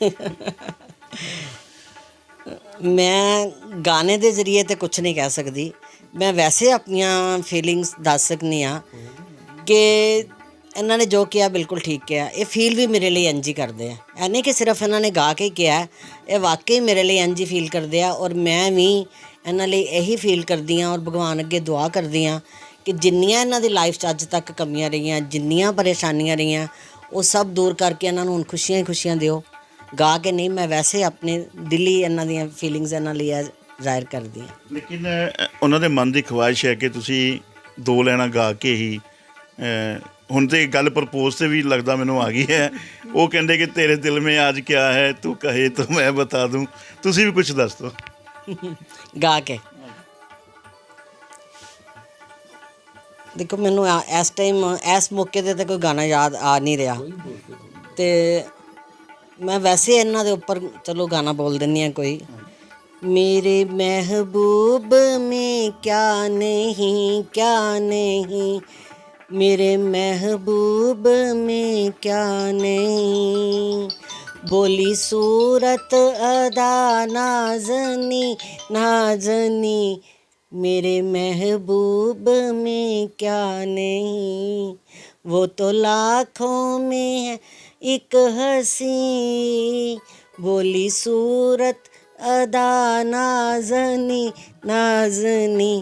ਮੈਂ ਗਾਣੇ ਦੇ ਜ਼ਰੀਏ ਤੇ ਕੁਝ ਨਹੀਂ ਕਹਿ ਸਕਦੀ। ਮੈਂ ਵੈਸੇ ਆਪਣੀਆਂ ਫੀਲਿੰਗਸ ਦੱਸ ਸਕਨੀ ਆ ਕਿ ਇਹਨਾਂ ਨੇ ਜੋ ਕਿਹਾ ਬਿਲਕੁਲ ਠੀਕ ਕਿਹਾ। ਇਹ ਫੀਲ ਵੀ ਮੇਰੇ ਲਈ ਇੰਝ ਹੀ ਕਰਦੇ ਆ। ਇਹ ਨਹੀਂ ਕਿ ਸਿਰਫ ਇਹਨਾਂ ਨੇ ਗਾ ਕੇ ਹੀ ਕਿਹਾ। ਇਹ ਵਾਕਈ ਮੇਰੇ ਲਈ ਇੰਝ ਹੀ ਫੀਲ ਕਰਦੇ ਆ ਔਰ ਮੈਂ ਵੀ ਇਹਨਾਂ ਲਈ ਇਹੀ ਫੀਲ ਕਰਦੀ ਆ ਔਰ ਭਗਵਾਨ ਅੱਗੇ ਦੁਆ ਕਰਦੀ ਆ ਕਿ ਜਿੰਨੀਆਂ ਇਹਨਾਂ ਦੀ ਲਾਈਫ 'ਚ ਅੱਜ ਤੱਕ ਕਮੀਆਂ ਰਹੀਆਂ, ਜਿੰਨੀਆਂ ਪਰੇਸ਼ਾਨੀਆਂ ਰਹੀਆਂ, ਉਹ ਸਭ ਦੂਰ ਕਰਕੇ ਇਹਨਾਂ ਨੂੰ ਹੁਣ ਖੁਸ਼ੀਆਂ ਹੀ ਖੁਸ਼ੀਆਂ ਦਿਓ। ਗਾ ਕੇ ਨਹੀਂ ਮੈਂ ਵੈਸੇ ਆਪਣੇ ਦਿਲੀ ਇਹਨਾਂ ਦੀਆਂ ਫੀਲਿੰਗਸ ਇਹਨਾਂ ਲਈ ਜ਼ਾਹਿਰ ਕਰਦੀ ਹਾਂ। ਲੇਕਿਨ ਉਹਨਾਂ ਦੇ ਮਨ ਦੀ ਖੁਆਇਸ਼ ਹੈ ਕਿ ਤੁਸੀਂ ਦੋ ਲੈਣਾ ਗਾ ਕੇ ਹੀ ਹੁਣ ਤੇ ਗੱਲ ਪ੍ਰਪੋਜ਼ ਤੇ ਵੀ ਲੱਗਦਾ ਮੈਨੂੰ ਆ ਗਈ ਹੈ। ਉਹ ਕਹਿੰਦੇ ਕਿ ਤੇਰੇ ਦਿਲ ਮੇਂ ਅੱਜ ਕਿਆ ਹੈ ਤੂੰ ਕਹੇ ਤਾਂ ਮੈਂ ਬਤਾ ਦੂੰ। ਤੁਸੀਂ ਵੀ ਕੁਝ ਦੱਸ ਦਿਓ। ਗਾ ਕੇ। ਦੇਖੋ ਮੈਨੂੰ ਇਸ ਟਾਈਮ ਇਸ ਮੌਕੇ ਤੇ ਤਾਂ ਕੋਈ ਗਾਣਾ ਯਾਦ ਆ ਨਹੀਂ ਰਿਹਾ। ਤੇ ਮੈਂ ਵੈਸੇ ਇਹਨਾਂ ਦੇ ਉੱਪਰ ਚਲੋ ਗਾਣਾ ਬੋਲ ਦਿੰਨੀ ਆ ਕੋਈ ਮੇਰੇ ਮਹਿਬੂਬ में क्या नहीं क्या नहीं मेरे महबूब में क्या नहीं बोली सूरत अदा नाजनी नाजनी मेरे महबूब में क्या नहीं वो तो लाखों में है एक हंसी बोली सूरत अदा नाजनी नाजनी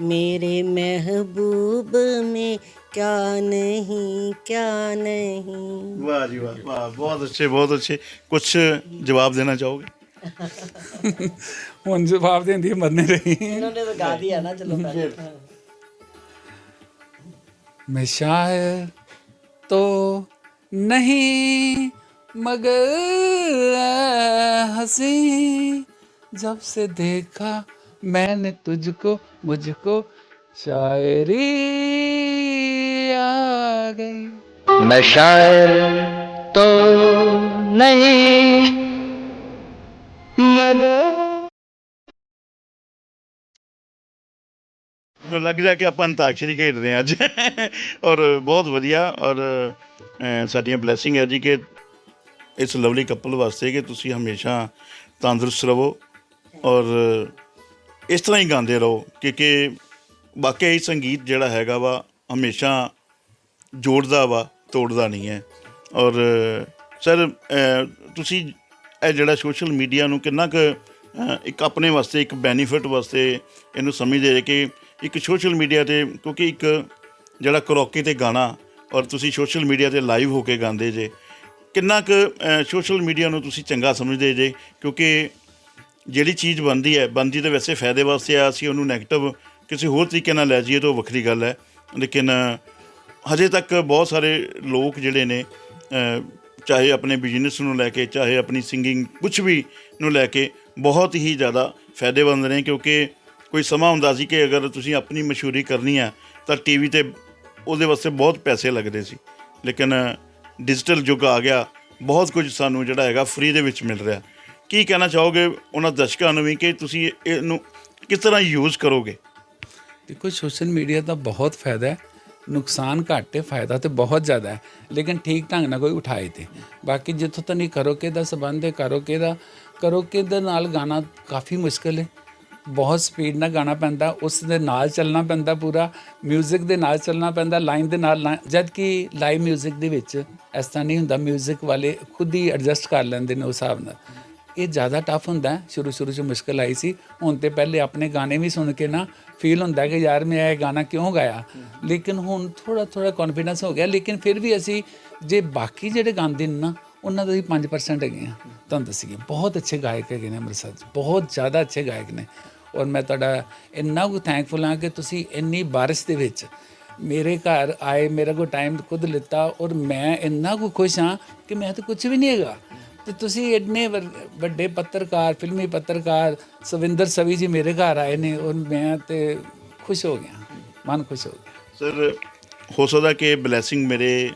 मेरे महबूब में क्या नहीं क्या नहीं ਵਾਹ ਜੀ ਵਾਹ ਵਾਹ ਬਹੁਤ ਅੱਛੇ ਬਹੁਤ ਅੱਛੇ ਕੁਝ ਜਵਾਬ ਦੇਣਾ ਚਾਹੋਗੇ ਹੁਣ ਜਵਾਬ ਦਿੰਦੀ ਮਰਨੇ ਰਹੀ इन्होंने तो गा दिया ना चलो पहले मैं शायर तो नहीं, मगर हँसी। जब से देखा मैंने तुझको, मुझको शायरी आ गई। मैं शायर तो नहीं ਮੈਨੂੰ ਲੱਗ ਰਿਹਾ ਕਿ ਆਪਾਂ ਅੰਤਾਕਸ਼ਰੀ ਖੇਡ ਰਹੇ ਹਾਂ ਅੱਜ। ਔਰ ਬਹੁਤ ਵਧੀਆ। ਔਰ ਸਾਡੀਆਂ ਬਲੇਸਿੰਗ ਹੈ ਜੀ ਕਿ ਇਸ ਲਵਲੀ ਕਪਲ ਵਾਸਤੇ ਕਿ ਤੁਸੀਂ ਹਮੇਸ਼ਾ ਤੰਦਰੁਸਤ ਰਹੋ। ਔਰ ਇਸ ਤਰ੍ਹਾਂ ਹੀ ਗਾਉਂਦੇ ਰਹੋ ਕਿਉਂਕਿ ਵਾਕਿਆ ਹੀ ਸੰਗੀਤ ਜਿਹੜਾ ਹੈਗਾ ਵਾ ਹਮੇਸ਼ਾ ਜੋੜਦਾ ਵਾ, ਤੋੜਦਾ ਨਹੀਂ ਹੈ। ਔਰ, ਸਰ ਤੁਸੀਂ ਇਹ ਜਿਹੜਾ ਸੋਸ਼ਲ ਮੀਡੀਆ ਨੂੰ ਕਿੰਨਾ ਕੁ ਇੱਕ ਆਪਣੇ ਵਾਸਤੇ, ਇੱਕ ਬੈਨੀਫਿਟ ਵਾਸਤੇ ਇਹਨੂੰ ਸਮਝਦੇ ਰਹੇ ਕਿ ਇੱਕ ਸੋਸ਼ਲ ਮੀਡੀਆ ਤੇ, ਕਿਉਂਕਿ ਇੱਕ ਜਿਹੜਾ ਕਰੋਕੇ ਤੇ ਗਾਣਾ ਔਰ ਤੁਸੀਂ ਸੋਸ਼ਲ ਮੀਡੀਆ ਤੇ ਲਾਈਵ ਹੋ ਕੇ ਗਾਉਂਦੇ ਜੇ, ਕਿੰਨਾ ਕੁ ਸੋਸ਼ਲ ਮੀਡੀਆ ਨੂੰ ਤੁਸੀਂ ਚੰਗਾ ਸਮਝਦੇ ਜੇ? ਕਿਉਂਕਿ ਜਿਹੜੀ ਚੀਜ਼ ਬਣਦੀ ਹੈ, ਬਣਦੀ ਤਾਂ ਵੈਸੇ ਫਾਇਦੇ ਵਾਸਤੇ ਆ, ਅਸੀਂ ਉਹਨੂੰ 네ਗੇਟਿਵ ਕਿਸੇ ਹੋਰ ਤਰੀਕੇ ਨਾਲ ਲੈ ਜਾਈਏ ਤਾਂ ਉਹ ਵੱਖਰੀ ਗੱਲ ਹੈ। ਲੇਕਿਨ, ਹਜੇ ਤੱਕ ਬਹੁਤ ਸਾਰੇ ਲੋਕ ਜਿਹੜੇ ਨੇ ਚਾਹੇ ਆਪਣੇ ਬਿਜ਼ਨਸ ਨੂੰ ਲੈ ਕੇ, ਚਾਹੇ ਆਪਣੀ ਸਿੰਗਿੰਗ ਕੁਝ ਵੀ ਨੂੰ ਲੈ ਕੇ ਬਹੁਤ ਹੀ ਜ਼ਿਆਦਾ ਫਾਇਦੇਮੰਦ ਨੇ, ਕਿਉਂਕਿ ਕੋਈ ਸਮਾਂ ਹੁੰਦਾ ਸੀ ਕਿ ਅਗਰ ਤੁਸੀਂ ਆਪਣੀ ਮਸ਼ਹੂਰੀ ਕਰਨੀ ਹੈ, ਤਾਂ ਟੀਵੀ ਤੇ ਉਹਦੇ ਵਾਸਤੇ ਬਹੁਤ ਪੈਸੇ ਲੱਗਦੇ ਸੀ। ਲੇਕਿਨ ਡਿਜੀਟਲ ਯੁੱਗ ਆ ਗਿਆ, ਬਹੁਤ ਕੁਝ ਸਾਨੂੰ ਜਿਹੜਾ ਹੈਗਾ ਫ੍ਰੀ ਦੇ ਵਿੱਚ ਮਿਲ ਰਿਹਾ। ਕੀ ਕਹਿਣਾ ਚਾਹੋਗੇ ਉਹਨਾਂ ਦਰਸ਼ਕਾਂ ਨੂੰ ਵੀ ਕਿ ਤੁਸੀਂ ਇਹਨੂੰ ਕਿਸ ਤਰ੍ਹਾਂ ਯੂਜ਼ ਕਰੋਗੇ? ਦੇਖੋ ਸੋਸ਼ਲ ਮੀਡੀਆ ਦਾ ਬਹੁਤ ਫਾਇਦਾ ਹੈ। ਨੁਕਸਾਨ ਘੱਟ ਹੈ, ਫਾਇਦਾ ਤੇ ਬਹੁਤ ਜ਼ਿਆਦਾ ਹੈ। ਲੇਕਿਨ ਠੀਕ ਢੰਗ ਨਾਲ ਕੋਈ ਉਠਾਏ ਤੇ। ਬਾਕੀ ਜਿੱਥੋਂ ਤੱਕ ਨਹੀਂ ਕਰੋਕੇ ਦਾ ਸਬੰਧ ਹੈ ਕਰੋਕੇ ਦਾ ਕਰੋਕੇ ਦੇ ਨਾਲ ਗਾਣਾ ਕਾਫੀ ਮੁਸ਼ਕਲ ਹੈ। ਬਹੁਤ ਸਪੀਡ ਨਾਲ ਗਾਣਾ ਪੈਂਦਾ ਉਸ ਦੇ ਨਾਲ ਚੱਲਣਾ ਪੈਂਦਾ ਪੂਰਾ 뮤직 ਦੇ ਨਾਲ ਚੱਲਣਾ ਪੈਂਦਾ ਲਾਈਨ ਦੇ ਨਾਲ line- ਜਦ ਕਿ ਲਾਈਵ 뮤직 ਦੇ ਵਿੱਚ ਇਸ ਤਰ੍ਹਾਂ ਨਹੀਂ ਹੁੰਦਾ 뮤직 ਵਾਲੇ ਖੁਦ ਹੀ ਐਡਜਸਟ ਕਰ ਲੈਂਦੇ ਨੇ ਉਸ ਹਿਸਾਬ ਨਾਲ ਇਹ ਜ਼ਿਆਦਾ ਟਫ ਹੁੰਦਾ ਹੈ ਸ਼ੁਰੂ ਸ਼ੁਰੂ 'ਚ ਮੁਸ਼ਕਲ ਆਈ ਸੀ ਹੁਣ ਤੇ ਪਹਿਲੇ ਆਪਣੇ ਗਾਣੇ ਵੀ ਸੁਣ ਕੇ ਨਾ ਫੀਲ ਹੁੰਦਾ ਕਿ ਯਾਰ ਮੈਂ ਇਹ ਗਾਣਾ ਕਿਉਂ ਗਾਇਆ ਲੇਕਿਨ ਹੁਣ ਥੋੜਾ ਥੋੜਾ ਕੌਨਫੀਡੈਂਸ ਹੋ ਗਿਆ ਲੇਕਿਨ ਫਿਰ ਵੀ ਅਸੀਂ ਜੇ ਬਾਕੀ ਜਿਹੜੇ ਗਾਉਂਦੇ ਨੇ ਨਾ ਉਹਨਾਂ ਦਾ ਵੀ 5% ਹੈਗੇ ਆ ਤੁਹਾਨੂੰ ਦੱਸੀਏ ਬਹੁਤ ਅੱਛੇ ਗਾਇਕ ਹੈਗੇ ਨੇ ਅੰਮ੍ਰਿਤਸਰ 'ਚ ਬਹੁਤ ਜ਼ਿਆਦਾ ਅੱਛੇ ਗਾਇਕ ਨੇ ਔਰ ਮੈਂ ਤੁਹਾਡਾ ਇੰਨਾ ਕੁ ਥੈਂਕਫੁਲ ਹਾਂ ਕਿ ਤੁਸੀਂ ਇੰਨੀ ਬਾਰਿਸ਼ ਦੇ ਵਿੱਚ ਮੇਰੇ ਘਰ ਆਏ, ਮੇਰਾ ਕੋ ਟਾਈਮ ਖੁਦ ਲਿੱਤਾ ਔਰ ਮੈਂ ਇੰਨਾ ਕੁ ਖੁਸ਼ ਹਾਂ ਕਿ ਮੈਂ ਤਾਂ ਕੁਝ ਵੀ ਨਹੀਂ ਹੈਗਾ। ਤੇ ਤੁਸੀਂ ਇੰਨੇ ਵਰ- ਵੱਡੇ ਪੱਤਰਕਾਰ, ਫਿਲਮੀ ਪੱਤਰਕਾਰ ਸਵਿੰਦਰ ਸਵੀ ਜੀ ਮੇਰੇ ਘਰ ਆਏ ਨੇ ਔਰ ਮੈਂ ਤੇ ਖੁਸ਼ ਹੋ ਗਿਆ, ਮਨ ਖੁਸ਼ ਹੋ ਗਿਆ। ਸਰ, ਹੋ ਸਕਦਾ ਕਿ ਬਲੇਸਿੰਗ ਮੇਰੇ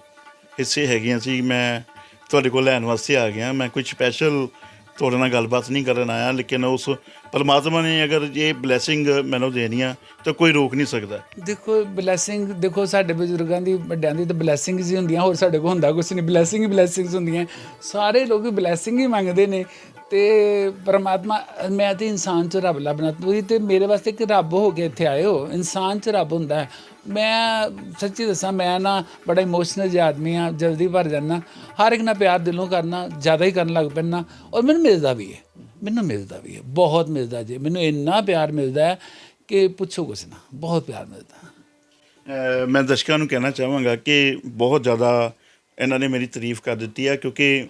ਹਿੱਸੇ ਹੈਗੀਆਂ ਸੀ, ਮੈਂ ਤੁਹਾਡੇ ਕੋਲ ਲੈਣ ਵਾਸਤੇ ਆ ਗਿਆ, ਮੈਂ ਕੋਈ ਸਪੈਸ਼ਲ ਤੁਹਾਡੇ ਨਾਲ ਗੱਲਬਾਤ ਨਹੀਂ ਕਰਨ ਆਇਆ, ਲੇਕਿਨ ਉਸ ਪਰਮਾਤਮਾ ਨੇ ਅਗਰ ਇਹ ਬਲੇਸਿੰਗ ਮੈਨੂੰ ਦੇਣੀ ਆ, ਤਾਂ ਕੋਈ ਰੋਕ ਨਹੀਂ ਸਕਦਾ। ਦੇਖੋ ਬਲੇਸਿੰਗ ਦੇਖੋ, ਸਾਡੇ ਬਜ਼ੁਰਗਾਂ ਦੀ, ਵੱਡਿਆਂ ਦੀ ਤਾਂ ਬਲੇਸਿੰਗਸ ਹੀ ਹੁੰਦੀਆਂ, ਹੋਰ ਸਾਡੇ ਕੋਲ ਹੁੰਦਾ ਕੁਝ ਨਹੀਂ। ਬਲੇਸਿੰਗ ਹੀ ਬਲੇਸਿੰਗਸ ਹੁੰਦੀਆਂ। ਸਾਰੇ ਲੋਕ ਬਲੇਸਿੰਗ ਹੀ ਮੰਗਦੇ ਨੇ ਤੇ ਪਰਮਾਤਮਾ, ਮੈਂ ਤੇ ਇਨਸਾਨ ਚ ਰੱਬ ਲੱਭਣਾ। ਤੁਸੀਂ ਤੇ ਮੇਰੇ ਵਾਸਤੇ ਇੱਕ ਰੱਬ ਹੋ ਕੇ ਇੱਥੇ ਆਏ ਹੋ। ਇਨਸਾਨ ਚ ਰੱਬ ਹੁੰਦਾ ਹੈ। ਮੈਂ ਸੱਚੀ ਦੱਸਾਂ, ਮੈਂ ਨਾ ਬੜਾ ਇਮੋਸ਼ਨਲ ਜਿਹਾ ਆਦਮੀ ਆ ਜਲਦੀ ਭਰ ਜਾਂਦਾ। ਹਰ ਇੱਕ ਨਾਲ ਪਿਆਰ ਦਿਲੋਂ ਕਰਨਾ, ਜ਼ਿਆਦਾ ਹੀ ਕਰਨ ਲੱਗ ਪੈਣਾ ਔਰ ਮੈਨੂੰ ਮਿਲਦਾ ਵੀ ਹੈ। ਮੈਨੂੰ ਮਿਲਦਾ ਵੀ ਹੈ। ਬਹੁਤ ਮਿਲਦਾ ਜੀ। ਮੈਨੂੰ ਇੰਨਾ ਪਿਆਰ ਮਿਲਦਾ ਹੈ ਕਿ ਪੁੱਛੋ ਕੁਛ ਨਾ। ਬਹੁਤ ਪਿਆਰ ਮਿਲਦਾ। ਮੈਂ ਦਰਸ਼ਕਾਂ ਨੂੰ ਕਹਿਣਾ ਚਾਹਾਂਗਾ ਕਿ ਬਹੁਤ ਜ਼ਿਆਦਾ ਇਹਨਾਂ ਨੇ ਮੇਰੀ ਤਾਰੀਫ ਕਰ ਦਿੱਤੀ ਹੈ, ਕਿਉਂਕਿ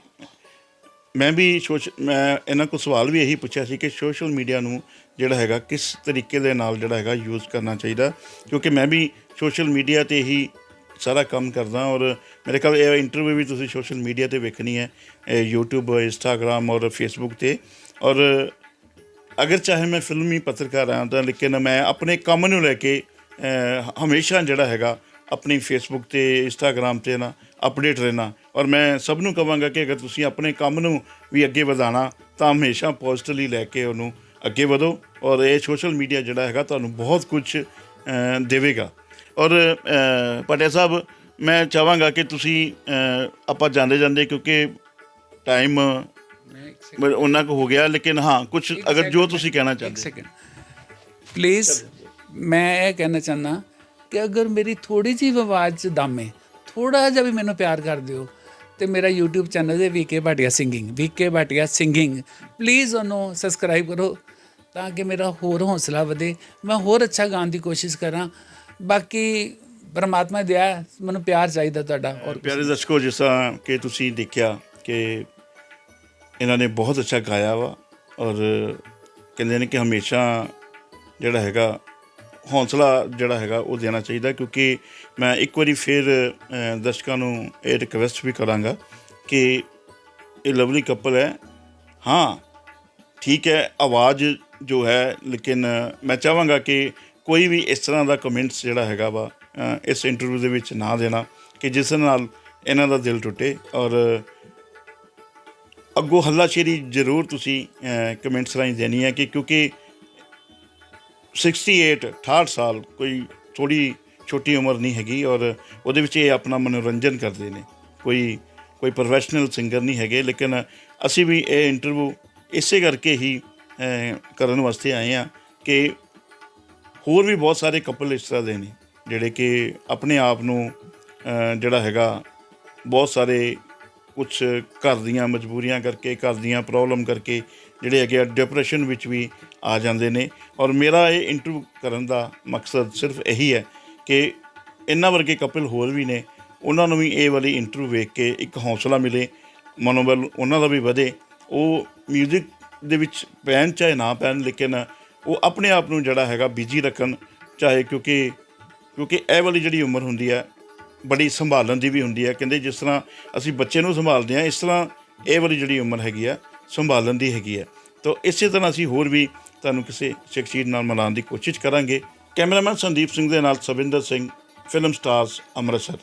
ਮੈਂ ਵੀ ਸੋਚ, ਮੈਂ ਇਹਨਾਂ ਕੋਲ ਸਵਾਲ ਵੀ ਇਹੀ ਪੁੱਛਿਆ ਸੀ ਕਿ ਸੋਸ਼ਲ ਮੀਡੀਆ ਨੂੰ ਜਿਹੜਾ ਹੈਗਾ, ਕਿਸ ਤਰੀਕੇ ਦੇ ਨਾਲ ਜਿਹੜਾ ਹੈਗਾ ਯੂਜ਼ ਕਰਨਾ ਚਾਹੀਦਾ। ਕਿਉਂਕਿ ਮੈਂ ਵੀ ਸੋਸ਼ਲ ਮੀਡੀਆ ਤੇ ਹੀ ਸਾਰਾ ਕੰਮ ਕਰਦਾ ਔਰ ਮੇਰੇ ਖਿਆਲ ਇਹ ਇੰਟਰਵਿਊ ਵੀ ਤੁਸੀਂ ਸੋਸ਼ਲ ਮੀਡੀਆ ਤੇ ਵੇਖਣੀ ਹੈ, ਇਹ YouTube ਇੰਸਟਾਗ੍ਰam ਔਰ Facebook ਤੇ। ਔਰ ਅਗਰ ਚਾਹੇ ਮੈਂ ਫਿਲਮੀ ਪੱਤਰਕਾਰ ਹਾਂ ਤਾਂ ਲੇਕਿਨ ਮੈਂ ਆਪਣੇ ਕੰਮ ਨੂੰ ਲੈ ਕੇ ਹਮੇਸ਼ਾ ਜਿਹੜਾ ਹੈਗਾ ਆਪਣੀ ਫੇਸਬੁੱਕ ਤੇ ਇੰਸਟਾਗ੍ਰam ਤੇ ਨਾ ਅਪਡੇਟ ਰਹਿਣਾ। ਔਰ ਮੈਂ ਸਭ ਨੂੰ ਕਹਾਂਗਾ ਕਿ ਅਗਰ ਤੁਸੀਂ ਆਪਣੇ ਕੰਮ ਨੂੰ ਵੀ ਅੱਗੇ ਵਧਾਉਣਾ ਤਾਂ ਹਮੇਸ਼ਾ ਪੋਜ਼ਿਟਿਵਲੀ ਲੈ ਕੇ ਉਹਨੂੰ ਅੱਗੇ ਵਧੋ ਔਰ ਇਹ ਸੋਸ਼ਲ ਮੀਡੀਆ ਜਿਹੜਾ ਹੈਗਾ ਤੁਹਾਨੂੰ ਬਹੁਤ ਕੁਝ ਦੇਵੇਗਾ। ਔਰ ਪਟਿਆ ਸਾਹਿਬ ਮੈਂ ਚਾਹਾਂਗਾ ਕਿ ਤੁਸੀਂ ਆਪਾਂ ਜਾਂਦੇ ਜਾਂਦੇ ਕਿਉਂਕਿ ਟਾਈਮ ਉਹਨਾਂ ਕੋ ਹੋ ਗਿਆ ਲੇਕਿਨ ਹਾਂ ਕੁਝ ਅਗਰ ਜੋ ਤੁਸੀਂ ਕਹਿਣਾ ਇੱਕ ਚਾਹੁੰਦੇ ਸੈਕਿੰਡ ਪਲੀਜ਼ ਮੈਂ ਇਹ ਕਹਿਣਾ ਚਾਹੁੰਦਾ ਕਿ ਅਗਰ ਮੇਰੀ ਥੋੜੀ ਜਿਹੀ ਆਵਾਜ਼ 'ਚ ਦਮ ਹੈ ਥੋੜਾ ਜਿਹਾ ਵੀ ਮੈਨੂੰ ਪਿਆਰ ਕਰ ਦਿਓ ਤੇ ਮੇਰਾ YouTube ਚੈਨਲ ਹੈ V K Bhatia singing V K Bhatia singing please ਉਹਨੂੰ ਸਬਸਕ੍ਰਾਈਬ ਕਰੋ। ਤਾਂ ਕਿ ਮੇਰਾ ਹੋਰ ਹੌਸਲਾ ਵਧੇ। ਮੈਂ ਹੋਰ ਅੱਛਾ ਗਾਉਣ ਦੀ ਕੋਸ਼ਿਸ਼ ਕਰਾਂ। ਬਾਕੀ ਪਰਮਾਤਮਾ ਦਿਆ ਮੈਨੂੰ ਪਿਆਰ ਚਾਹੀਦਾ ਤੁਹਾਡਾ। ਔਰ ਪਿਆਰੇ ਦਰਸ਼ਕੋ ਜਿਸ ਤਰ੍ਹਾਂ ਕਿ ਤੁਸੀਂ ਦੇਖਿਆ ਕਿ ਇਹਨਾਂ ਨੇ ਬਹੁਤ ਅੱਛਾ ਗਾਇਆ ਵਾ ਔਰ ਕਹਿੰਦੇ ਨੇ ਕਿ ਹਮੇਸ਼ਾ ਜਿਹੜਾ ਹੈਗਾ ਹੌਸਲਾ ਜਿਹੜਾ ਹੈਗਾ ਉਹ ਦੇਣਾ ਚਾਹੀਦਾ ਕਿਉਂਕਿ ਮੈਂ ਇੱਕ ਵਾਰੀ ਫਿਰ ਦਰਸ਼ਕਾਂ ਨੂੰ ਇਹ ਰਿਕਵੈਸਟ ਵੀ ਕਰਾਂਗਾ ਕਿ ਇਹ ਲਵਲੀ ਕਪਲ ਹੈ। ਹਾਂ ਠੀਕ ਹੈ ਆਵਾਜ਼ ਜੋ ਹੈ, ਲੇਕਿਨ ਮੈਂ ਚਾਹਾਂਗਾ ਕਿ ਕੋਈ ਵੀ ਇਸ ਤਰ੍ਹਾਂ ਦਾ ਕਮੈਂਟਸ ਜਿਹੜਾ ਹੈਗਾ ਵਾ ਇਸ ਇੰਟਰਵਿਊ ਦੇ ਵਿੱਚ ਨਾ ਦੇਣਾ, ਕਿ ਜਿਸ ਨਾਲ ਇਹਨਾਂ ਦਾ ਦਿਲ ਟੁੱਟੇ ਔਰ ਅੱਗੋਂ ਹੱਲਾਸ਼ੇਰੀ ਜ਼ਰੂਰ ਤੁਸੀਂ ਕਮੈਂਟਸ ਰਾਹੀਂ ਦੇਣੀ ਹੈ ਕਿ ਕਿਉਂਕਿ 68 68 ਸਾਲ ਕੋਈ ਥੋੜੀ ਛੋਟੀ ਉਮਰ ਨਹੀਂ ਹੈਗੀ ਔਰ ਉਹਦੇ ਵਿੱਚ ਇਹ ਆਪਣਾ ਮਨੋਰੰਜਨ ਕਰਦੇ ਨੇ। ਕੋਈ ਕੋਈ ਪ੍ਰੋਫੈਸ਼ਨਲ ਸਿੰਗਰ ਨਹੀਂ ਹੈਗੇ, ਲੇਕਿਨ ਅਸੀਂ ਵੀ ਇਹ ਇੰਟਰਵਿਊ ਇਸੇ ਕਰਕੇ ਹੀ ਕਰਨ ਵਾਸਤੇ ਆਏ ਆ ਕਿ ਹੋਰ ਵੀ ਬਹੁਤ ਸਾਰੇ ਕਪਲ ਇਸ ਤਰ੍ਹਾਂ ਦੇ ਨੇ, ਜਿਹੜੇ ਕਿ ਆਪਣੇ ਆਪ ਨੂੰ ਜਿਹੜਾ ਹੈਗਾ, ਬਹੁਤ ਸਾਰੇ ਕੁਝ ਘਰ ਦੀਆਂ ਮਜਬੂਰੀਆਂ ਕਰਕੇ, ਘਰ ਦੀਆਂ ਪ੍ਰੋਬਲਮ ਕਰਕੇ, ਜਿਹੜੇ ਹੈਗੇ ਆ ਡਿਪਰੈਸ਼ਨ ਵਿੱਚ ਵੀ ਆ ਜਾਂਦੇ ਨੇ। ਔਰ ਮੇਰਾ ਇਹ ਇੰਟਰਵਿਊ ਕਰਨ ਦਾ ਮਕਸਦ ਸਿਰਫ ਇਹੀ ਹੈ ਕਿ ਇਹਨਾਂ ਵਰਗੇ ਕਪਲ ਹੋਰ ਵੀ ਨੇ, ਉਹਨਾਂ ਨੂੰ ਵੀ ਇਹ ਵਾਲੀ ਇੰਟਰਵਿਊ ਵੇਖ ਕੇ ਇੱਕ ਹੌਸਲਾ ਮਿਲੇ, ਮਨੋਬਲ ਉਹਨਾਂ ਦਾ ਵੀ ਵਧੇ। ਉਹ 뮤직 ਦੇ ਵਿੱਚ ਪੈਣ, ਚਾਹੇ ਨਾ ਪੈਣ, ਲੇਕਿਨ ਉਹ ਆਪਣੇ ਆਪ ਨੂੰ ਜਿਹੜਾ ਹੈਗਾ ਬਿਜ਼ੀ ਰੱਖਣ, ਚਾਹੇ ਕਿਉਂਕਿ ਕਿਉਂਕਿ ਇਹ ਵਾਲੀ ਜਿਹੜੀ ਉਮਰ ਹੁੰਦੀ ਹੈ, ਬੜੀ ਸੰਭਾਲਣ ਦੀ ਵੀ ਹੁੰਦੀ ਹੈ। ਕਹਿੰਦੇ ਜਿਸ ਤਰ੍ਹਾਂ ਅਸੀਂ ਬੱਚੇ ਨੂੰ ਸੰਭਾਲਦੇ ਹਾਂ, ਇਸ ਤਰ੍ਹਾਂ ਇਹ ਵਾਲੀ ਜਿਹੜੀ ਉਮਰ ਹੈਗੀ ਆ ਸੰਭਾਲਣ ਦੀ ਹੈਗੀ ਆ ਤਾਂ ਇਸੇ ਤਰ੍ਹਾਂ ਅਸੀਂ ਹੋਰ ਵੀ ਤੁਹਾਨੂੰ ਕਿਸੇ ਸ਼ਖਸੀਅਤ ਨਾਲ ਮਿਲਾਉਣ ਦੀ ਕੋਸ਼ਿਸ਼ ਕਰਾਂਗੇ। ਕੈਮਰਾਮੈਨ ਸੰਦੀਪ ਸਿੰਘ ਦੇ ਨਾਲ ਸਵਿੰਦਰ ਸਿੰਘ, ਫਿਲਮ ਸਟਾਰਸ ਅੰਮ੍ਰਿਤਸਰ।